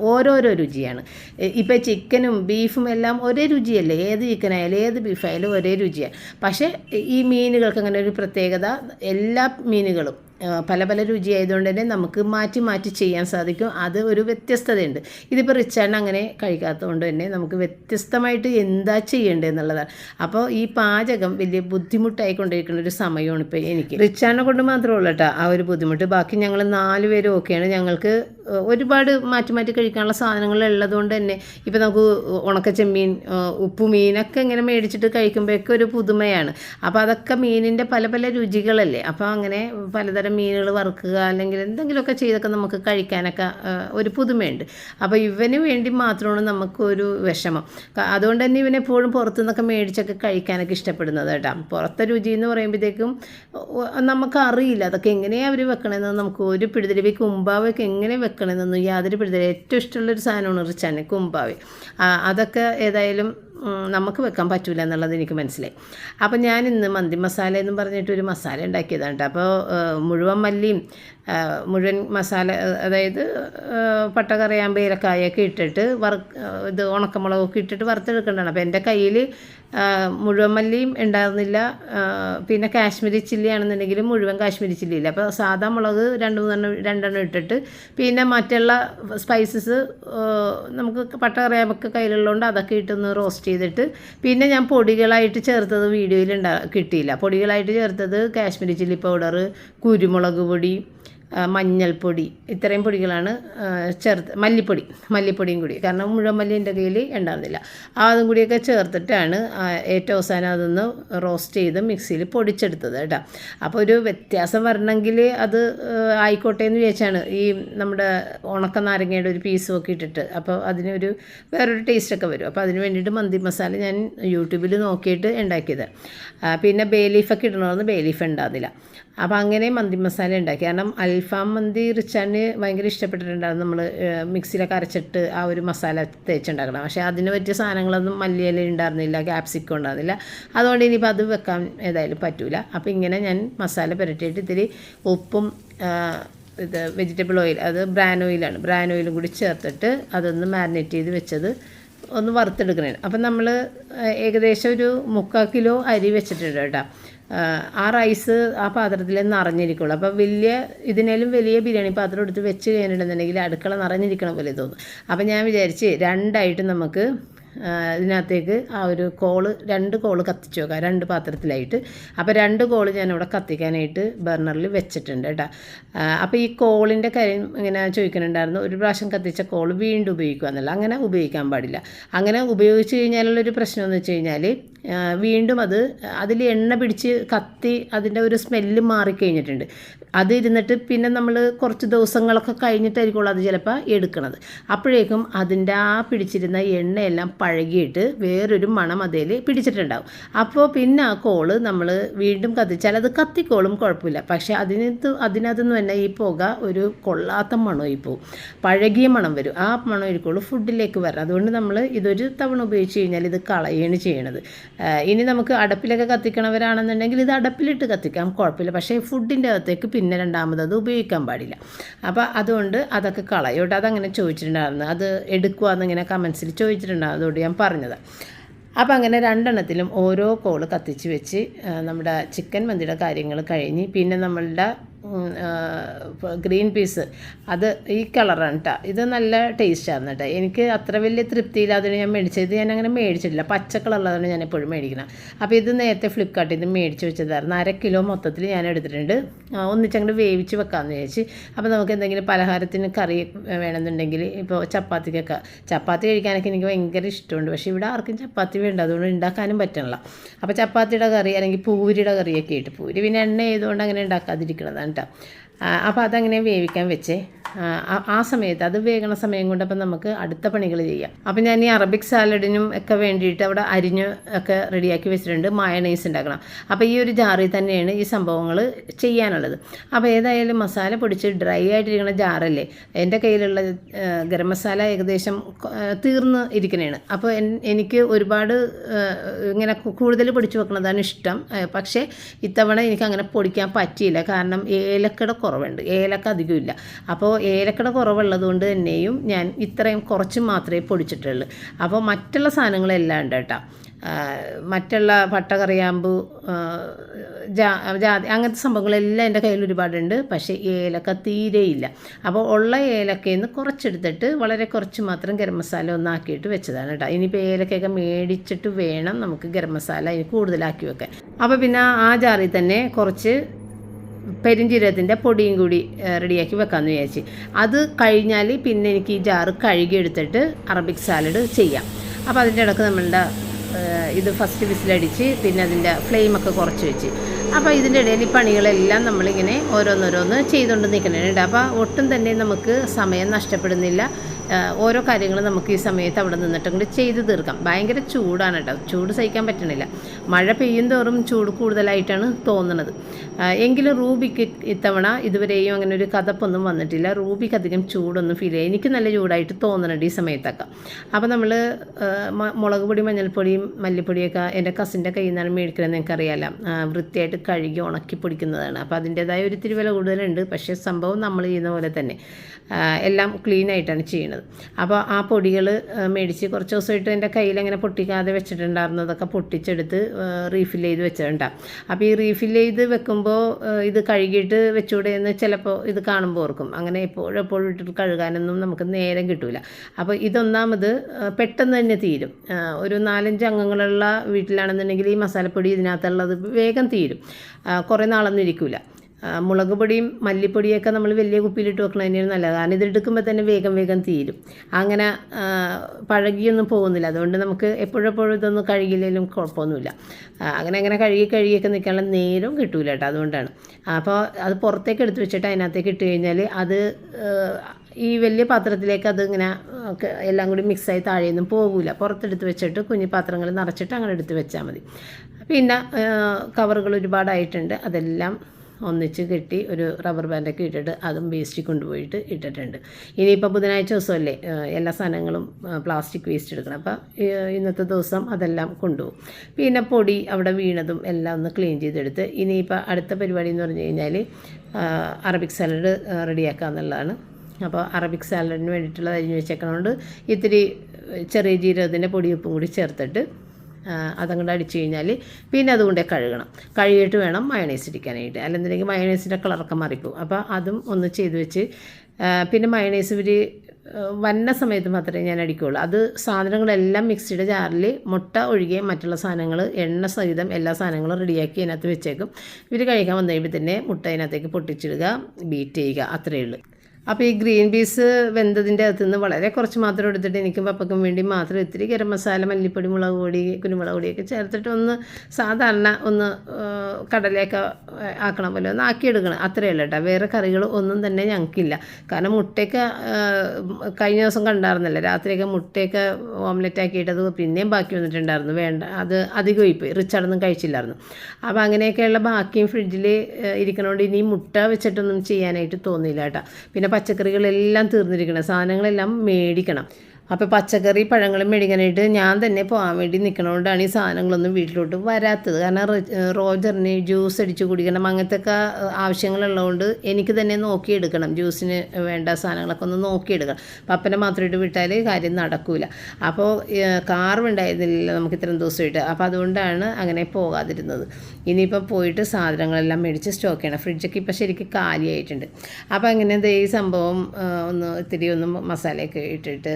ഓരോരോ രുചിയാണ്. ഇപ്പോൾ ചിക്കനും ബീഫും എല്ലാം ഒരേ രുചിയല്ലേ? ഏത് ചിക്കനായാലും ഏത് ബീഫായാലും ഒരേ രുചിയാണ് പക്ഷേ ഈ മീനുകൾക്ക് അങ്ങനെ ഒരു പ്രത്യേകത എല്ലാ മീനുകളും പല പല രുചി ആയതുകൊണ്ട് തന്നെ നമുക്ക് മാറ്റി മാറ്റി ചെയ്യാൻ സാധിക്കും. അത് ഒരു വ്യത്യസ്തതയുണ്ട്. ഇതിപ്പോൾ റിച്ചാണ് അങ്ങനെ കഴിക്കാത്തതുകൊണ്ട് തന്നെ നമുക്ക് വ്യത്യസ്തമായിട്ട് എന്താ ചെയ്യേണ്ടത് എന്നുള്ളതാണ്. അപ്പോൾ ഈ പാചകം വലിയ ബുദ്ധിമുട്ടായിക്കൊണ്ടിരിക്കുന്ന ഒരു സമയമാണ് ഇപ്പോൾ എനിക്ക്. റിച്ചാനെ കൊണ്ട് മാത്രമേ ഉള്ളൂ കേട്ടോ ആ ഒരു ബുദ്ധിമുട്ട്. ബാക്കി ഞങ്ങൾ നാല് പേരും ഓക്കെയാണ്. ഞങ്ങൾക്ക് ഒരുപാട് മാറ്റി മാറ്റി കഴിക്കാനുള്ള സാധനങ്ങൾ ഉള്ളതുകൊണ്ട് തന്നെ ഇപ്പോൾ നമുക്ക് ഉണക്ക ചെമ്മീൻ ഏഹ്, ഉപ്പു മീനൊക്കെ ഇങ്ങനെ മേടിച്ചിട്ട് കഴിക്കുമ്പോഴൊക്കെ ഒരു പുതുമയാണ്. അപ്പോൾ അതൊക്കെ മീനിന്റെ പല പല രുചികളല്ലേ? അപ്പോൾ അങ്ങനെ പലതരം മീനുകൾ വറുക്കുക അല്ലെങ്കിൽ എന്തെങ്കിലുമൊക്കെ ചെയ്തൊക്കെ നമുക്ക് കഴിക്കാനൊക്കെ ഒരു പുതുമയുണ്ട്. അപ്പോൾ ഇവന് വേണ്ടി മാത്രമാണ് നമുക്കൊരു വിഷമം. അതുകൊണ്ട് തന്നെ ഇവനെപ്പോഴും പുറത്തുനിന്നൊക്കെ മേടിച്ചൊക്കെ കഴിക്കാനൊക്കെ ഇഷ്ടപ്പെടുന്നത് കേട്ടോ. പുറത്തെ രുചി എന്ന് പറയുമ്പോഴത്തേക്കും നമുക്കറിയില്ല അതൊക്കെ എങ്ങനെയാണ് അവർ വെക്കണമെന്ന് നമുക്ക് ഒരു പിടിതരി കുമ്പാവൊക്കെ എങ്ങനെ വെക്കണമെന്നൊന്നും യാതൊരു പിടിതരി ഏറ്റവും ഇഷ്ടമുള്ളൊരു സാധനമാണ് റിച്ചാൻ കുമ്പാവ്. അതൊക്കെ ഏതായാലും നമുക്ക് വെക്കാൻ പറ്റൂല എന്നുള്ളത് എനിക്ക് മനസ്സിലായി. അപ്പോൾ ഞാൻ ഇന്ന് മന്തി മസാല എന്ന് പറഞ്ഞിട്ട് ഒരു മസാല ഉണ്ടാക്കിയതാണ് കേട്ടോ അപ്പോൾ മുഴുവൻ മല്ലിയും മുഴുവൻ മസാല അതായത് പട്ട കറിയാമ്പ് ഏലക്കായൊക്കെ ഇട്ടിട്ട് വറു ഇത് ഉണക്കമുളകൊക്കെ ഇട്ടിട്ട് വറുത്തെടുക്കേണ്ടതാണ്. അപ്പോൾ എന്റെ കയ്യിൽ മുഴുവൻ മല്ലിയും ഉണ്ടായിരുന്നില്ല. പിന്നെ കാശ്മീരി ചില്ലി ആണെന്നുണ്ടെങ്കിൽ മുഴുവൻ കാശ്മീരി ചില്ലി ഇല്ല അപ്പോൾ സാധാ മുളക് രണ്ട് മൂന്നെണ്ണം രണ്ടെണ്ണം ഇട്ടിട്ട് പിന്നെ മറ്റുള്ള സ്പൈസസ് നമുക്ക് പട്ട കറിയാമ്പൊക്കെ കയ്യിലുള്ളതുകൊണ്ട് അതൊക്കെ ഇട്ടൊന്ന് റോസ്റ്റ് ചെയ്തിട്ട് പിന്നെ ഞാൻ പൊടികളായിട്ട് ചേർത്തത് വീഡിയോയിൽ ഉണ്ടാ കിട്ടിയില്ല. പൊടികളായിട്ട് ചേർത്തത് കാശ്മീരി ചില്ലി പൗഡർ കുരുമുളക് പൊടി മഞ്ഞൾപ്പൊടി. ഇത്രയും പൊടികളാണ് ചേർത്ത് മല്ലിപ്പൊടി മല്ലിപ്പൊടിയും കൂടി. കാരണം മുഴുവൻ മല്ലി എന്റെ കയ്യിൽ ഉണ്ടാകുന്നില്ല ആ അതും കൂടിയൊക്കെ ചേർത്തിട്ടാണ് ഏറ്റവും അവസാനം അതൊന്ന് റോസ്റ്റ് ചെയ്ത് മിക്സിയിൽ പൊടിച്ചെടുത്തത് കേട്ടോ. അപ്പോൾ ഒരു വ്യത്യാസം വരണമെങ്കിൽ അത് ആയിക്കോട്ടെ എന്ന് വിചാരിച്ചാണ്. ഈ നമ്മുടെ ഉണക്ക നാരങ്ങയുടെ ഒരു പീസ് ഒക്കെ ഇട്ടിട്ട് അപ്പോൾ അതിനൊരു വേറൊരു ടേസ്റ്റൊക്കെ വരും. അപ്പോൾ അതിന് വേണ്ടിയിട്ട് മന്തി മസാല ഞാൻ യൂട്യൂബിൽ നോക്കിയിട്ട് ഉണ്ടാക്കിയത്. പിന്നെ ബേലീഫൊക്കെ ഇടണമെന്ന് ബേലീഫ് ഉണ്ടാകുന്നില്ല അപ്പോൾ അങ്ങനെ മന്തി മസാല ഉണ്ടാക്കി. കാരണം അൽഫാം മന്തി റിച്ചാന് ഭയങ്കര ഇഷ്ടപ്പെട്ടിട്ടുണ്ടായിരുന്നു. നമ്മൾ മിക്സിയിലൊക്കെ അരച്ചിട്ട് ആ ഒരു മസാല തേച്ചുണ്ടാക്കണം. പക്ഷേ അതിന് പറ്റിയ സാധനങ്ങളൊന്നും മല്ലിയില ഉണ്ടായിരുന്നില്ല ക്യാപ്സിക്കം ഉണ്ടായിരുന്നില്ല. അതുകൊണ്ട് ഇനിയിപ്പോൾ അത് വെക്കാൻ ഏതായാലും പറ്റൂല. അപ്പോൾ ഇങ്ങനെ ഞാൻ മസാല പുരട്ടിയിട്ട് ഇത്തിരി ഉപ്പും ഇത് വെജിറ്റബിൾ ഓയിൽ അത് ബ്രാൻ ഓയിലാണ്. ബ്രാൻ ഓയിലും കൂടി ചേർത്തിട്ട് അതൊന്ന് മാരിനേറ്റ് ചെയ്ത് വെച്ചത് ഒന്ന് വറുത്തെടുക്കണേ അപ്പം നമ്മൾ ഏകദേശം ഒരു മുക്കാൽ കിലോ അരി വെച്ചിട്ടുണ്ട് കേട്ടോ. ആ റൈസ് ആ പാത്രത്തിൽ നിറഞ്ഞിരിക്കുള്ളൂ. അപ്പോൾ വലിയ ഇതിനേലും വലിയ ബിരിയാണി പാത്രം എടുത്ത് വെച്ച് കഴിഞ്ഞിട്ടുണ്ടെന്നുണ്ടെങ്കിൽ അടുക്കള നിറഞ്ഞിരിക്കണ പോലെ തോന്നും. അപ്പോൾ ഞാൻ വിചാരിച്ച് രണ്ടായിട്ട് നമുക്ക് ഇതിനകത്തേക്ക് ആ ഒരു കോൾ രണ്ട് കോൾ കത്തിച്ച് വെക്കുക രണ്ട് പാത്രത്തിലായിട്ട്. അപ്പോൾ രണ്ട് കോൾ ഞാനിവിടെ കത്തിക്കാനായിട്ട് ബർണറിൽ വെച്ചിട്ടുണ്ട് കേട്ടോ. അപ്പോൾ ഈ കോളിന്റെ കാര്യം ഇങ്ങനെ ചോദിക്കുന്നുണ്ടായിരുന്നു. ഒരു പ്രാവശ്യം കത്തിച്ച കോൾ വീണ്ടും ഉപയോഗിക്കുക എന്നല്ല. അങ്ങനെ ഉപയോഗിക്കാൻ പാടില്ല. അങ്ങനെ ഉപയോഗിച്ച് കഴിഞ്ഞാലുള്ളൊരു പ്രശ്നം എന്ന് വെച്ച് കഴിഞ്ഞാൽ വീണ്ടും അത് അതിൽ എണ്ണ പിടിച്ച് കത്തി അതിന്റെ ഒരു സ്മെല്ല് മാറിക്കഴിഞ്ഞിട്ടുണ്ട്. അത് ഇരുന്നിട്ട് പിന്നെ നമ്മൾ കുറച്ച് ദിവസങ്ങളൊക്കെ കഴിഞ്ഞിട്ടായിരിക്കുള്ളൂ അത് ചിലപ്പോൾ എടുക്കണത്. അപ്പോഴേക്കും അതിന്റെ ആ പിടിച്ചിരുന്ന എണ്ണയെല്ലാം പഴകിയിട്ട് വേറൊരു മണം അതിൽ പിടിച്ചിട്ടുണ്ടാവും. അപ്പോൾ പിന്നെ ആ കോൾ നമ്മൾ വീണ്ടും കത്തിച്ചാൽ അത് കത്തിക്കോളും കുഴപ്പമില്ല. പക്ഷേ അതിനകത്ത് അതിനകത്തുനിന്ന് തന്നെ ഈ പുക ഒരു കൊള്ളാത്ത മണമായി പോവും. പഴകിയ മണം വരും. ആ മണം ഇരിക്കുള്ളൂ ഫുഡിലേക്ക് വരണം അതുകൊണ്ട് നമ്മൾ ഇതൊരു തവണ ഉപയോഗിച്ച് കഴിഞ്ഞാൽ ഇത് കളയാണ് ചെയ്യണത്. ഇനി നമുക്ക് അടപ്പിലൊക്കെ കത്തിക്കണവരാണെന്നുണ്ടെങ്കിൽ ഇത് അടപ്പിലിട്ട് കത്തിക്കാം. കുഴപ്പമില്ല. പക്ഷേ ഫുഡിന്റെ അകത്തേക്ക് പിന്നെ രണ്ടാമത് അത് ഉപയോഗിക്കാൻ പാടില്ല. അപ്പോൾ അതുകൊണ്ട് അതൊക്കെ കളയോട്ടെ അതങ്ങനെ ചോദിച്ചിട്ടുണ്ടായിരുന്നു. അത് എടുക്കുക എന്നിങ്ങനെ കമൻസിൽ ചോദിച്ചിട്ടുണ്ടായിരുന്നു. അതുകൊണ്ട് ഞാൻ പറഞ്ഞത്. അപ്പോൾ അങ്ങനെ രണ്ടെണ്ണത്തിലും ഓരോ കോൾ കത്തിച്ച് വെച്ച് നമ്മുടെ ചിക്കൻ മന്തിയുടെ കാര്യങ്ങൾ കഴിഞ്ഞ് പിന്നെ നമ്മളുടെ ഗ്രീൻ പീസ്. അത് ഈ കളറാണ് കേട്ടോ ഇത് നല്ല ടേസ്റ്റാണ് കേട്ടോ എനിക്ക് അത്ര വലിയ തൃപ്തിയില്ലാതെ ഞാൻ മേടിച്ചത് ഞാൻ അങ്ങനെ മേടിച്ചിട്ടില്ല. പച്ച കളറുള്ളതാണ് ഞാൻ എപ്പോഴും മേടിക്കണം. അപ്പോൾ ഇത് നേരത്തെ ഫ്ലിപ്കാർട്ടിൽ നിന്ന് മേടിച്ച് വെച്ചതായിരുന്നു. അര കിലോ മൊത്തത്തിൽ ഞാൻ എടുത്തിട്ടുണ്ട്. ഒന്നിച്ചങ്ങോട്ട് വേവിച്ച് വെക്കാമെന്ന് വിചാരിച്ച്. അപ്പോൾ നമുക്ക് എന്തെങ്കിലും പലഹാരത്തിന് കറി വേണമെന്നുണ്ടെങ്കിൽ ഇപ്പോൾ ചപ്പാത്തിക്കൊക്കെ. ചപ്പാത്തി കഴിക്കാനൊക്കെ എനിക്ക് ഭയങ്കര ഇഷ്ടമുണ്ട്. പക്ഷേ ഇവിടെ ആർക്കും ചപ്പാത്തി വേണ്ട. അതുകൊണ്ട് ഉണ്ടാക്കാനും പറ്റണില്ല. അപ്പോൾ ചപ്പാത്തിയുടെ കറി അല്ലെങ്കിൽ പൂരിയുടെ കറിയൊക്കെ ഇട്ട് പൂരി പിന്നെ എണ്ണ ചെയ്തുകൊണ്ട് അങ്ങനെ ഉണ്ടാക്കാതിരിക്കണതാണ് കേട്ടോ അപ്പോൾ അതങ്ങനെ വേവിക്കാൻ വെച്ചേ. ആ, സമയത്ത് അത് വേകണ സമയം കൊണ്ട് അപ്പം നമുക്ക് അടുത്ത പണികൾ ചെയ്യാം. അപ്പം ഞാൻ ഈ അറബിക് സാലഡിനും ഒക്കെ വേണ്ടിയിട്ട് അവിടെ അരിഞ്ഞ് ഒക്കെ റെഡിയാക്കി വെച്ചിട്ടുണ്ട് മയണൈസ് ഉണ്ടാക്കണം. അപ്പോൾ ഈ ഒരു ജാറിൽ തന്നെയാണ് ഈ സംഭവങ്ങൾ ചെയ്യാനുള്ളത്. അപ്പോൾ ഏതായാലും മസാല പൊടിച്ച് ഡ്രൈ ആയിട്ടിരിക്കുന്ന ജാറല്ലേ എന്റെ കയ്യിലുള്ള ഗരം മസാല ഏകദേശം തീർന്ന് ഇരിക്കണേണ്. അപ്പോൾ എനിക്ക് ഒരുപാട് ഇങ്ങനെ കൂടുതൽ പൊടിച്ച് വെക്കുന്നതാണ് ഇഷ്ടം. പക്ഷേ ഇത്തവണ എനിക്ക് അങ്ങനെ പൊടിക്കാൻ പറ്റിയില്ല. കാരണം ഏലക്കട കുറവുണ്ട്. ഏലക്ക അധികം ഇല്ല. അപ്പോൾ ഏലക്കയുടെ കുറവുള്ളത് കൊണ്ട് തന്നെയും ഞാൻ ഇത്രയും കുറച്ച് മാത്രമേ പൊടിച്ചിട്ടുള്ളൂ. അപ്പോൾ മറ്റുള്ള സാധനങ്ങളെല്ലാം ഉണ്ട് കേട്ടോ. മറ്റുള്ള പട്ടകറിയാമ്പു ജാ ജാതി അങ്ങനത്തെ സംഭവങ്ങളെല്ലാം എന്റെ കയ്യിൽ ഒരുപാടുണ്ട്. പക്ഷേ ഏലക്ക തീരെയില്ല അപ്പോൾ ഉള്ള ഏലക്കയിൽ നിന്ന് കുറച്ചെടുത്തിട്ട് വളരെ കുറച്ച് മാത്രം ഗരം മസാല ഒന്നാക്കിയിട്ട് വെച്ചതാണ് കേട്ടോ. ഇനിയിപ്പോൾ ഏലക്കയൊക്കെ മേടിച്ചിട്ട് വേണം നമുക്ക് ഗരം മസാല ഇനി കൂടുതലാക്കി വെക്കാൻ. അപ്പോൾ പിന്നെ ആ ജാറിൽ തന്നെ കുറച്ച് പെരിഞ്ജീരകത്തിന്റെ പൊടിയും കൂടി റെഡിയാക്കി വെക്കാമെന്ന് വിചാരിച്ച്. അത് കഴിഞ്ഞാൽ പിന്നെ എനിക്ക് ഈ ജാറ് കഴുകിയെടുത്തിട്ട് അറബിക് സാലഡ് ചെയ്യാം. അപ്പോൾ അതിന്റെ ഇടയ്ക്ക് നമ്മളുടെ ഇത് ഫസ്റ്റ് വിസിലടിച്ച് പിന്നെ അതിന്റെ ഫ്ലെയിമൊക്കെ കുറച്ച് വെച്ച്. അപ്പോൾ ഇതിന്റെ ഇടയിൽ ഈ പണികളെല്ലാം നമ്മളിങ്ങനെ ഓരോന്നോരോന്ന് ചെയ്തുകൊണ്ട് നിൽക്കുന്നുണ്ട് അപ്പോൾ ഒട്ടും തന്നെ നമുക്ക് സമയം നഷ്ടപ്പെടുന്നില്ല. ഓരോ കാര്യങ്ങൾ നമുക്ക് ഈ സമയത്ത് അവിടെ നിന്നിട്ടും കൂടി ചെയ്ത് തീർക്കാം. ഭയങ്കര ചൂടാണ് കേട്ടോ. ചൂട് സഹിക്കാൻ പറ്റണില്ല. മഴ പെയ്യും തോറും ചൂട് കൂടുതലായിട്ടാണ് തോന്നുന്നത് എങ്കിലും റൂബിക്ക് ഇത്തവണ ഇതുവരെയും അങ്ങനെ ഒരു കഥപ്പൊന്നും വന്നിട്ടില്ല. റൂബിക്ക് അധികം ചൂടൊന്നും ഫീൽ ചെയ്യുക എനിക്ക് നല്ല ചൂടായിട്ട് തോന്നുന്നുണ്ട് ഈ സമയത്തൊക്കെ. അപ്പോൾ നമ്മൾ മുളക് പൊടി മഞ്ഞൾപ്പൊടിയും മല്ലിപ്പൊടിയൊക്കെ എന്റെ കസിന്റെ കയ്യിൽ നിന്നാണ് മേടിക്കുന്നത് ആ, വൃത്തിയായിട്ട് കഴുകി ഉണക്കി പൊടിക്കുന്നതാണ്. അപ്പോൾ അതിന്റേതായ ഒരു തിരുവല വില കൂടുതലുണ്ട്. പക്ഷേ സംഭവം നമ്മൾ ചെയ്യുന്ന പോലെ തന്നെ എല്ലാം ക്ലീനായിട്ടാണ് ചെയ്യുന്നത് അപ്പോൾ ആ പൊടികൾ മേടിച്ച് കുറച്ച് ദിവസമായിട്ട് എന്റെ കയ്യിൽ അങ്ങനെ പൊട്ടിക്കാതെ വെച്ചിട്ടുണ്ടായിരുന്നതൊക്കെ പൊട്ടിച്ചെടുത്ത് റീഫിൽ ചെയ്ത് വെച്ചിട്ടുണ്ടാകും അപ്പോൾ ഈ റീഫിൽ ചെയ്ത് വെക്കുമ്പോൾ ഇത് കഴുകിയിട്ട് വെച്ചുകൂടെ എന്ന് ചിലപ്പോൾ ഇത് കാണുമ്പോൾ ഓർക്കും. അങ്ങനെ എപ്പോഴും എപ്പോഴും ഇട്ടിട്ട് കഴുകാനൊന്നും നമുക്ക് നേരം കിട്ടില്ല അപ്പോൾ ഇതൊന്നാമത് പെട്ടെന്ന് തന്നെ തീരും. ഒരു നാലഞ്ച് അംഗങ്ങളുള്ള വീട്ടിലാണെന്നുണ്ടെങ്കിൽ ഈ മസാലപ്പൊടി ഇതിനകത്തുള്ളത് വേഗം തീരും. കുറേ നാളൊന്നും ഇരിക്കില്ല മുളക് പൊടിയും മല്ലിപ്പൊടിയൊക്കെ നമ്മൾ വലിയ കുപ്പിയിലിട്ട് വെക്കണം തന്നെയാണ് നല്ലത്. കാരണം ഇതെടുക്കുമ്പോൾ തന്നെ വേഗം വേഗം തീരും. അങ്ങനെ പഴകിയൊന്നും പോകുന്നില്ല. അതുകൊണ്ട് നമുക്ക് എപ്പോഴെപ്പോഴും ഇതൊന്നും കഴുകില്ലെങ്കിലും കുഴപ്പമൊന്നുമില്ല. അങ്ങനെ അങ്ങനെ കഴുകി കഴുകിയൊക്കെ നിൽക്കാനുള്ള നേരവും കിട്ടൂല കേട്ടോ. അതുകൊണ്ടാണ്. അപ്പോൾ അത് പുറത്തേക്ക് എടുത്ത് വെച്ചിട്ട് അതിനകത്തേക്ക് ഇട്ട് കഴിഞ്ഞാൽ അത് ഈ വലിയ പാത്രത്തിലേക്ക് അത് ഇങ്ങനെ എല്ലാം കൂടി മിക്സായി താഴെയൊന്നും പോകില്ല പുറത്തെടുത്ത് വെച്ചിട്ട് കുഞ്ഞു പാത്രങ്ങൾ നിറച്ചിട്ട് അങ്ങനെ എടുത്ത് വെച്ചാൽ മതി. പിന്നെ കവറുകൾ ഒരുപാടായിട്ടുണ്ട്. അതെല്ലാം ഒന്നിച്ച് കെട്ടി ഒരു റബ്ബർ ബാൻഡൊക്കെ ഇട്ടിട്ട് അതും വേസ്റ്റിൽ കൊണ്ടുപോയിട്ട് ഇട്ടിട്ടുണ്ട്. ഇനിയിപ്പോൾ ബുധനാഴ്ച ദിവസമല്ലേ എല്ലാ സാധനങ്ങളും പ്ലാസ്റ്റിക് വേസ്റ്റ് എടുക്കണം. അപ്പോൾ ഇന്നത്തെ ദിവസം അതെല്ലാം കൊണ്ടുപോകും. പിന്നെ പൊടി അവിടെ വീണതും എല്ലാം ഒന്ന് ക്ലീൻ ചെയ്തെടുത്ത് ഇനിയിപ്പോൾ അടുത്ത പരിപാടി എന്ന് പറഞ്ഞു കഴിഞ്ഞാൽ അറബിക് സാലഡ് റെഡിയാക്കുക എന്നുള്ളതാണ്. അപ്പോൾ അറബിക് സാലഡിന് വേണ്ടിയിട്ടുള്ളത് അരിഞ്ഞ് വെച്ചേക്കണോണ്ട് ഇത്തിരി ചെറിയ ജീരകത്തിന്റെ പൊടിയുപ്പും കൂടി ചേർത്തിട്ട് അതങ്ങോട്ട് അടിച്ചു കഴിഞ്ഞാൽ പിന്നെ അതുകൊണ്ട് കഴുകണം. കഴുകിയിട്ട് വേണം മയണൈസ് ഇടിക്കാനായിട്ട്. അല്ലെന്നുണ്ടെങ്കിൽ മയണൈസിന്റെ കളറൊക്കെ മറിപ്പോവും. അപ്പോൾ അതും ഒന്ന് ചെയ്ത് വെച്ച് പിന്നെ മയണൈസ് ഇവർ വന്ന സമയത്ത് മാത്രമേ ഞാൻ അടിക്കുകയുള്ളൂ അത് സാധനങ്ങളെല്ലാം മിക്സിയുടെ ജാറിൽ മുട്ട ഒഴികെ മറ്റുള്ള സാധനങ്ങൾ എണ്ണ സഹിതം എല്ലാ സാധനങ്ങളും റെഡിയാക്കി അതിനകത്ത് വെച്ചേക്കും. ഇവർ കഴിക്കാൻ വന്നു കഴിയുമ്പോൾ തന്നെ മുട്ട അതിനകത്തേക്ക് പൊട്ടിച്ചിടുക ബീറ്റ് ചെയ്യുക അത്രയേ ഉള്ളൂ. അപ്പോൾ ഈ ഗ്രീൻ പീസ് വെന്തതിന്റെ അകത്ത് നിന്ന് വളരെ കുറച്ച് മാത്രം എടുത്തിട്ട് എനിക്കും പപ്പക്കും വേണ്ടി മാത്രം ഇത്തിരി ഗരം മസാല മല്ലിപ്പൊടി മുളക് പൊടി കുരുമുളക് പൊടിയൊക്കെ ചേർത്തിട്ട് ഒന്ന് സാധാരണ ഒന്ന് കടലയൊക്കെ ആക്കണ പോലെ ഒന്ന് ആക്കിയെടുക്കണം. അത്രയേ ഉള്ളൂ കേട്ടോ. വേറെ കറികൾ ഒന്നും തന്നെ ഞങ്ങൾക്കില്ല. കാരണം മുട്ടയൊക്കെ കഴിഞ്ഞ ദിവസം കണ്ടായിരുന്നല്ലോ രാത്രിയൊക്കെ മുട്ടയൊക്കെ ഓംലെറ്റ് ആക്കിയിട്ട് അത് പിന്നെയും ബാക്കി വന്നിട്ടുണ്ടായിരുന്നു. വേണ്ട അത് അധികമായി പോയി റിച്ചാർഡൊന്നും കഴിച്ചില്ലായിരുന്നു. അപ്പോൾ അങ്ങനെയൊക്കെയുള്ള ബാക്കിയും ഫ്രിഡ്ജിൽ ഇരിക്കണോണ്ട് ഇനി മുട്ട വെച്ചിട്ടൊന്നും ചെയ്യാനായിട്ട് തോന്നിയില്ല കേട്ടോ. പിന്നെ പച്ചക്കറികളെല്ലാം തീർന്നിരിക്കണം. സാധനങ്ങളെല്ലാം മേടിക്കണം. അപ്പോൾ പച്ചക്കറി പഴങ്ങളും മേടിക്കാനായിട്ട് ഞാൻ തന്നെ പോകാൻ വേണ്ടി നിൽക്കണതുകൊണ്ടാണ് ഈ സാധനങ്ങളൊന്നും വീട്ടിലോട്ട് വരാത്തത്. കാരണം റോജറിന് ജ്യൂസ് അടിച്ച് കുടിക്കണം. അങ്ങനത്തെ ഒക്കെ ആവശ്യങ്ങളുള്ളതുകൊണ്ട് എനിക്ക് തന്നെ നോക്കിയെടുക്കണം. ജ്യൂസിന് വേണ്ട സാധനങ്ങളൊക്കെ ഒന്ന് നോക്കിയെടുക്കണം. പപ്പനെ മാത്രമായിട്ട് വിട്ടാൽ കാര്യം നടക്കില്ല അപ്പോൾ കാർ ഉണ്ടായിരുന്നില്ല നമുക്ക് ഇത്രയും ദിവസമായിട്ട്. അപ്പോൾ അതുകൊണ്ടാണ് അങ്ങനെ പോകാതിരുന്നത്. ഇനിയിപ്പോൾ പോയിട്ട് സാധനങ്ങളെല്ലാം മേടിച്ച് സ്റ്റോക്ക് ചെയ്യണം. ഫ്രിഡ്ജൊക്കെ ഇപ്പോൾ ശരിക്കും കാലിയായിട്ടുണ്ട്. അപ്പോൾ അങ്ങനെ ഈ സംഭവം ഒന്ന് ഇത്തിരി ഒന്ന് മസാലയൊക്കെ ഇട്ടിട്ട്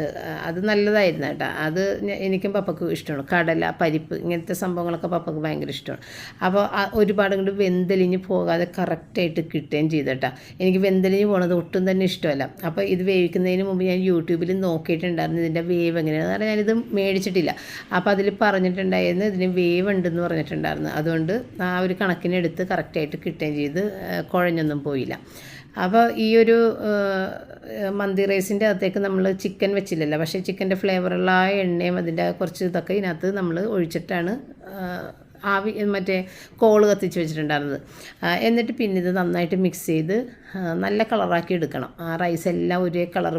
അത് നല്ലതായിരുന്നു കേട്ടോ. അത് എനിക്കും പപ്പക്കും ഇഷ്ടമാണ്. കടല പരിപ്പ് ഇങ്ങനത്തെ സംഭവങ്ങളൊക്കെ പപ്പക്ക് ഭയങ്കര ഇഷ്ടമാണ്. അപ്പോൾ ഒരുപാട് ഇങ്ങോട്ട് വെന്തലിഞ്ഞ് പോകാതെ കറക്റ്റായിട്ട് കിട്ടുകയും ചെയ്തു കേട്ടോ. എനിക്ക് വെന്തലിഞ്ഞ് പോണത് ഒട്ടും തന്നെ ഇഷ്ടമല്ല. അപ്പോൾ ഇത് വേവിക്കുന്നതിന് മുമ്പ് ഞാൻ യൂട്യൂബിൽ നോക്കിയിട്ടുണ്ടായിരുന്നു ഇതിന്റെ വേവ് എങ്ങനെയാണ് പറഞ്ഞാൽ ഞാനിത് മേടിച്ചിട്ടില്ല. അപ്പോൾ അതിൽ പറഞ്ഞിട്ടുണ്ടായിരുന്നു ഇതിന് വേവ് ഉണ്ടെന്ന് പറഞ്ഞിട്ടുണ്ടായിരുന്നു. അതുകൊണ്ട് ആ ഒരു കണക്കിനെടുത്ത് കറക്റ്റായിട്ട് കിട്ടുകയും ചെയ്ത് കുഴഞ്ഞൊന്നും പോയില്ല. അപ്പോൾ ഈ ഒരു മന്തി റൈസിന്റെ അകത്തേക്ക് നമ്മൾ ചിക്കൻ വെച്ചില്ലല്ലോ. പക്ഷേ ചിക്കന്റെ ഫ്ലേവറുള്ള ആ എണ്ണയും അതിന്റെ കുറച്ച് ഇതൊക്കെ ഇതിനകത്ത് നമ്മൾ ഒഴിച്ചിട്ടാണ് ആവി മറ്റേ കോൾ കത്തിച്ച് വെച്ചിട്ടുണ്ടായിരുന്നത്. എന്നിട്ട് പിന്നെ ഇത് നന്നായിട്ട് മിക്സ് ചെയ്ത് നല്ല കളറാക്കി എടുക്കണം. ആ റൈസ് എല്ലാം ഒരേ കളർ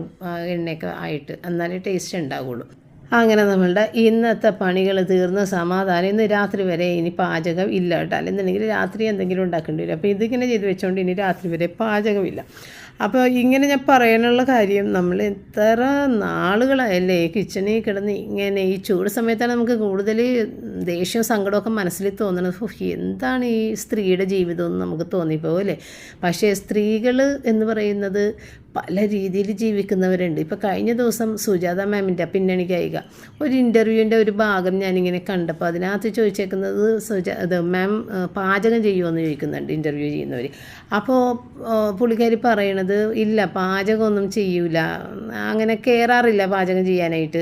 എണ്ണയൊക്കെ ആയിട്ട്. എന്നാലേ ടേസ്റ്റ് ഉണ്ടാവുള്ളൂ. അങ്ങനെ നമ്മളുടെ ഇന്നത്തെ പണികൾ തീർന്ന് സമാധാനം ഇന്ന് രാത്രി വരെ ഇനി പാചകം ഇല്ല കേട്ടോ. അല്ലെന്നുണ്ടെങ്കിൽ രാത്രി എന്തെങ്കിലും ഉണ്ടാക്കേണ്ടി വരും. അപ്പോൾ ഇതിങ്ങനെ ചെയ്ത് വെച്ചുകൊണ്ട് ഇനി രാത്രി വരെ പാചകമില്ല. അപ്പോൾ ഇങ്ങനെ ഞാൻ പറയാനുള്ള കാര്യം നമ്മൾ എത്ര നാളുകളായല്ലേ കിച്ചണിൽ കിടന്ന് ഇങ്ങനെ ഈ ചൂട് സമയത്താണ് നമുക്ക് കൂടുതൽ ദേഷ്യവും സങ്കടമൊക്കെ മനസ്സിൽ തോന്നുന്നത് എന്താണ് ഈ സ്ത്രീയുടെ ജീവിതം എന്ന് നമുക്ക് തോന്നിപ്പോകും അല്ലേ? പക്ഷേ സ്ത്രീകൾ എന്ന് പറയുന്നത് പല രീതിയിൽ ജീവിക്കുന്നവരുണ്ട്. ഇപ്പോൾ കഴിഞ്ഞ ദിവസം സുജാത മാമിന്റെ പിന്നണി ഗായിക. ഒരു ഇന്റർവ്യൂവിന്റെ ഒരു ഭാഗം ഞാനിങ്ങനെ കണ്ടപ്പോൾ അതിനകത്ത് ചോദിച്ചേക്കുന്നത് സുജാ ഇത് മാം പാചകം ചെയ്യുമെന്ന് ചോദിക്കുന്നുണ്ട് ഇന്റർവ്യൂ ചെയ്യുന്നവർ അപ്പോൾ പുള്ളിക്കാരി പറയണത് ഇല്ല പാചകമൊന്നും ചെയ്യൂല. അങ്ങനെ കയറാറില്ല പാചകം ചെയ്യാനായിട്ട്.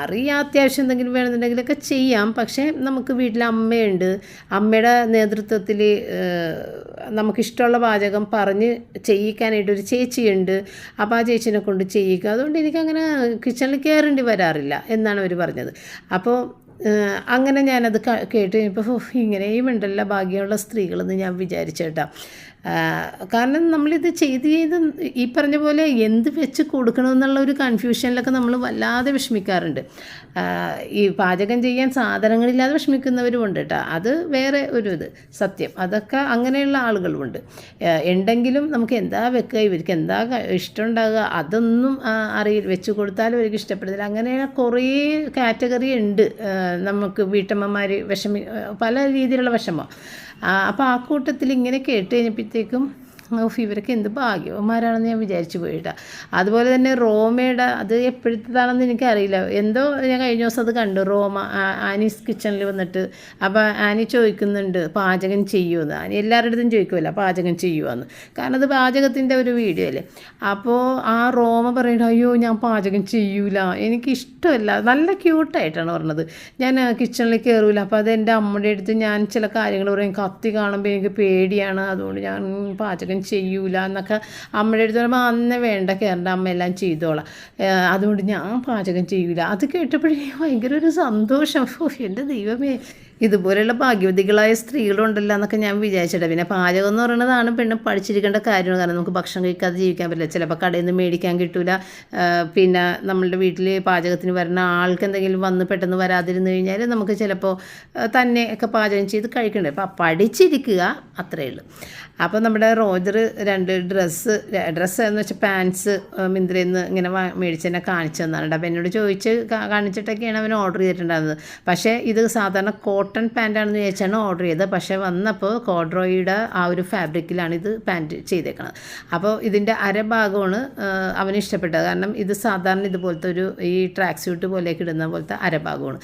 അറിയാം അത്യാവശ്യം എന്തെങ്കിലും വേണമെന്നുണ്ടെങ്കിലൊക്കെ ചെയ്യാം. പക്ഷേ നമുക്ക് വീട്ടിൽ അമ്മയുണ്ട്. അമ്മയുടെ നേതൃത്വത്തിൽ നമുക്കിഷ്ടമുള്ള പാചകം പറഞ്ഞ് ചെയ്യിക്കാനായിട്ട് ഒരു ചേച്ചിയുണ്ട് അപ്പോൾ ആ ചേച്ചിനെ കൊണ്ട് ചെയ്യിക്കുക അതുകൊണ്ട് എനിക്കങ്ങനെ കിച്ചണിൽ കയറേണ്ടി വരാറില്ല എന്നാണ് അവർ പറഞ്ഞത്. അപ്പോൾ അങ്ങനെ ഞാനത് കേട്ട് കഴിഞ്ഞപ്പോൾ ഇങ്ങനെയും ഉണ്ടല്ല ഭാഗ്യമുള്ള സ്ത്രീകളെന്ന് ഞാൻ വിചാരിച്ചേട്ടാ. കാരണം നമ്മളിത് ചെയ്ത് ചെയ്ത് ഈ പറഞ്ഞ പോലെ എന്ത് വെച്ച് കൊടുക്കണമെന്നുള്ള ഒരു കൺഫ്യൂഷനിലൊക്കെ നമ്മൾ വല്ലാതെ വിഷമിക്കാറുണ്ട്. ഈ പാചകം ചെയ്യാൻ സാധനങ്ങളില്ലാതെ വിഷമിക്കുന്നവരും ഉണ്ട് കേട്ടോ അത് വേറെ ഒരു ഇത് സത്യം. അതൊക്കെ അങ്ങനെയുള്ള ആളുകളുമുണ്ട്. ഉണ്ടെങ്കിലും നമുക്ക് എന്താ വെക്കുക? ഇവർക്ക് എന്താ ഇഷ്ടം ഇഷ്ടമുണ്ടാകുക അതൊന്നും അറിയി വെച്ച് കൊടുത്താലും അവർക്ക് ഇഷ്ടപ്പെടുന്നില്ല. അങ്ങനെ കുറേ കാറ്റഗറി ഉണ്ട്. നമുക്ക് വീട്ടമ്മമാർ വിഷമി പല രീതിയിലുള്ള വിഷമം. അപ്പോൾ ആ കൂട്ടത്തിൽ ഇങ്ങനെ കേട്ട് കഴിഞ്ഞപ്പോഴത്തേക്കും ഓഫ് ഇവരൊക്കെ എന്ത് ഭാഗ്യവന്മാരാണെന്ന് ഞാൻ വിചാരിച്ചു പോയിട്ടാ. അതുപോലെ തന്നെ റോമയുടെ അത് എപ്പോഴത്തേതാണെന്ന് എനിക്കറിയില്ല. എന്തോ ഞാൻ കഴിഞ്ഞ ദിവസം അത് കണ്ടു. റോമ ആനീസ് കിച്ചണിൽ വന്നിട്ട് അപ്പോൾ ആനി ചോദിക്കുന്നുണ്ട് പാചകം ചെയ്യുമെന്ന് ആനി എല്ലാവരുടെ അടുത്തും ചോദിക്കുമല്ലോ പാചകം ചെയ്യുമെന്ന് കാരണം അത് പാചകത്തിന്റെ ഒരു വീഡിയോ അല്ലേ? അപ്പോൾ ആ റോമ പറയുന്നത് അയ്യോ ഞാൻ പാചകം ചെയ്യൂല. എനിക്കിഷ്ടമല്ല. നല്ല ക്യൂട്ടായിട്ടാണ് പറഞ്ഞത്. ഞാൻ കിച്ചണിൽ കയറൂല അപ്പോൾ അത് എന്റെ അമ്മയുടെ അടുത്ത് ഞാൻ ചില കാര്യങ്ങൾ പറയും. കത്തി കാണുമ്പോൾ എനിക്ക് പേടിയാണ്. അതുകൊണ്ട് ഞാൻ പാചകം ചെയ്യൂല എന്നൊക്കെ അമ്മയുടെ അടുത്ത് പറയുമ്പോൾ അന്ന് വേണ്ട കയറേണ്ട അമ്മ എല്ലാം ചെയ്തോളാം. അതുകൊണ്ട് ഞാൻ പാചകം ചെയ്യൂല. അത് കേട്ടപ്പോഴേ ഭയങ്കര ഒരു സന്തോഷം. എന്റെ ദൈവമേ ഇതുപോലെയുള്ള ഭാഗ്യവതികളായ സ്ത്രീകളുണ്ടല്ലോ എന്നൊക്കെ ഞാൻ വിചാരിച്ചിട്ട്. പിന്നെ പാചകം എന്ന് പറയുന്നതാണ് പെണ്ണും പഠിച്ചിരിക്കേണ്ട കാര്യമാണ് കാരണം നമുക്ക് ഭക്ഷണം കഴിക്കാതെ ജീവിക്കാൻ പറ്റില്ല. ചിലപ്പോൾ കടയിൽ നിന്ന് മേടിക്കാൻ കിട്ടൂല. പിന്നെ നമ്മളുടെ വീട്ടിൽ പാചകത്തിന് വരുന്ന ആൾക്ക് എന്തെങ്കിലും വന്ന് പെട്ടെന്ന് വരാതിരുന്നു കഴിഞ്ഞാൽ നമുക്ക് ചിലപ്പോൾ തന്നെ ഒക്കെ പാചകം ചെയ്ത് കഴിക്കണ്ടേ. അപ്പോൾ പഠിച്ചിരിക്കുക അത്രയേ ഉള്ളൂ. അപ്പോൾ നമ്മുടെ റോജർ രണ്ട് ഡ്രസ്സ് ഡ്രസ്സ് എന്ന് വെച്ചാൽ പാൻസ് മിന്ത്രയിൽ നിന്ന് ഇങ്ങനെ വാ- മേടിച്ച് തന്നെ കാണിച്ചു തന്നാണ്. അപ്പോൾ എന്നോട് ചോദിച്ച് കാണിച്ചിട്ടൊക്കെയാണ് അവൻ ഓർഡർ ചെയ്തിട്ടുണ്ടായിരുന്നത്. പക്ഷേ ഇത് സാധാരണ കോട്ടൺ പാന്റാണെന്ന് ചോദിച്ചാണ് ഓർഡർ ചെയ്തത്. പക്ഷേ വന്നപ്പോൾ കോഡ്രോയുടെ ആ ഒരു ഫാബ്രിക്കിലാണ് ഇത് പാന്റ് ചെയ്തേക്കുന്നത് അപ്പോൾ ഇതിന്റെ അരഭാഗമാണ് അവന് ഇഷ്ടപ്പെട്ടത്. കാരണം ഇത് സാധാരണ ഇതുപോലത്തെ ഒരു ഈ ട്രാക്ക് സ്യൂട്ട് പോലെയൊക്കെ ഇടുന്ന പോലത്തെ അരഭാഗമാണ്.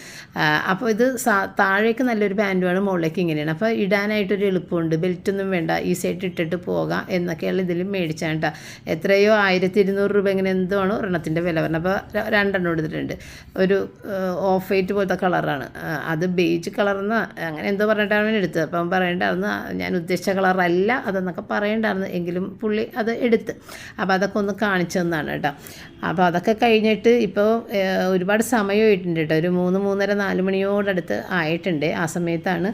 അപ്പോൾ ഇത് താഴേക്ക് നല്ലൊരു പാന്റുമാണ് മുകളിലേക്ക് ഇങ്ങനെയാണ്. അപ്പോൾ ഇടാനായിട്ടൊരു എളുപ്പമുണ്ട്. ബെൽറ്റൊന്നും വേണ്ട. ഈസി ആയിട്ട് ഇട്ടിട്ട് പോകാം എന്നൊക്കെയുള്ള ഇതിൽ മേടിച്ചാണ് കേട്ടോ. എത്രയോ ആയിരത്തി ഇരുന്നൂറ് രൂപ ഇങ്ങനെ എന്തുവാണോ ഒരെണ്ണത്തിന്റെ വില പറഞ്ഞത്. അപ്പോൾ രണ്ടെണ്ണം എടുത്തിട്ടുണ്ട്. ഒരു ഓഫ് വൈറ്റ് പോലത്തെ കളറാണ്. അത് ബേജ് കളർന്ന് അങ്ങനെ എന്തോ പറഞ്ഞിട്ടാണ് എടുത്തത്. അപ്പം പറയണ്ടായിരുന്നു ഞാൻ ഉദ്ദേശിച്ച കളറല്ല അതെന്നൊക്കെ പറയണ്ടായിരുന്നു. എങ്കിലും പുള്ളി അത് എടുത്ത്. അപ്പോൾ അതൊക്കെ ഒന്ന് കാണിച്ചു തന്നാണ് കേട്ടോ. അപ്പോൾ അതൊക്കെ കഴിഞ്ഞിട്ട് ഇപ്പോൾ ഒരുപാട് സമയമായിട്ടുണ്ട് കേട്ടോ. ഒരു മൂന്ന് മൂന്നര നാല് മണിയോടടുത്ത് ആയിട്ടുണ്ട് ആ സമയത്താണ്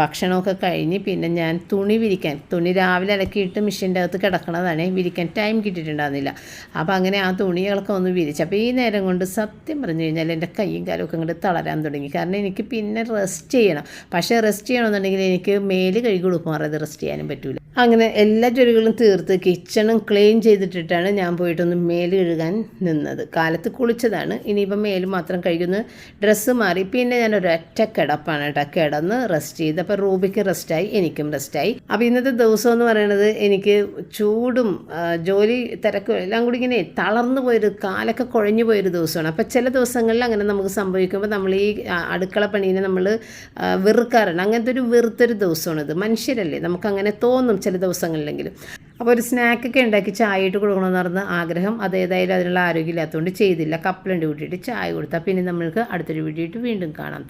ഭക്ഷണമൊക്കെ കഴിഞ്ഞ് പിന്നെ ഞാൻ തുണി വിരിക്കാൻ തുണി രാവിലെ അലക്കിയിട്ട് മെഷീന്റെ അകത്ത് കിടക്കണതാണ്. വിരിക്കാൻ ടൈം കിട്ടിയിട്ടുണ്ടായിരുന്നില്ല. അപ്പോൾ അങ്ങനെ ആ തുണികളൊക്കെ ഒന്ന് വിരിച്ചു. അപ്പോൾ ഈ നേരം കൊണ്ട് സത്യം പറഞ്ഞു കഴിഞ്ഞാൽ എന്റെ കൈയും കാലും ഒക്കെ ഇങ്ങോട്ട് തളരാൻ തുടങ്ങി. കാരണം എനിക്ക് പിന്നെ റെസ്റ്റ് ചെയ്യണം. പക്ഷേ റെസ്റ്റ് ചെയ്യണമെന്നുണ്ടെങ്കിൽ എനിക്ക് മേൽ കഴുകി കൊടുക്കുമാറത് റെസ്റ്റ് ചെയ്യാനും പറ്റൂല. അങ്ങനെ എല്ലാ ജോലികളും തീർത്ത് കിച്ചണും ക്ലീൻ ചെയ്തിട്ടിട്ടാണ് ഞാൻ പോയിട്ടൊന്ന് മേൽ കഴുകാൻ നിന്നത്. കാലത്ത് കുളിച്ചതാണ്. ഇനിയിപ്പോൾ മേൽ മാത്രം കഴുകുന്ന ഡ്രസ്സ് മാറി. പിന്നെ ഞാൻ ഒരൊറ്റ കിടപ്പാണ് കേട്ടോ. കിടന്ന് റെസ്റ്റ് ചെയ്ത്. അപ്പോൾ റൂബിക്ക് റെസ്റ്റായി എനിക്കും റെസ്റ്റായി അപ്പോൾ ഇന്നത്തെ ദിവസം എന്ന് പറയുന്നത് എനിക്ക് ചൂടും ജോലി തിരക്കും എല്ലാം കൂടി ഇങ്ങനെ തളർന്നു പോയൊരു കാലൊക്കെ കുഴഞ്ഞു പോയൊരു ദിവസമാണ്. അപ്പോൾ ചില ദിവസങ്ങളിൽ അങ്ങനെ നമുക്ക് സംഭവിക്കുമ്പോൾ നമ്മൾ ഈ അടുക്കള പണീനെ നമ്മൾ വെറുക്കാറുണ്ട്. അങ്ങനത്തെ ഒരു വെറുത്തൊരു ദിവസമാണിത് മനുഷ്യരല്ലേ നമുക്കങ്ങനെ തോന്നും ചില ദിവസങ്ങളിലെങ്കിലും. അപ്പോൾ ഒരു സ്നാക്കൊക്കെ ഉണ്ടാക്കി ചായ ഇട്ട് കൊടുക്കണമെന്ന് പറഞ്ഞ ആഗ്രഹം അത് ഏതായാലും അതിനുള്ള ആരോഗ്യമില്ലാത്തതുകൊണ്ട് ചെയ്തില്ല. കപ്പലണ്ടി കൂട്ടിയിട്ട് ചായ കൊടുത്താൽ പിന്നെ നമ്മൾക്ക് അടുത്തൊരു വീഡിയോ വീണ്ടും കാണാം.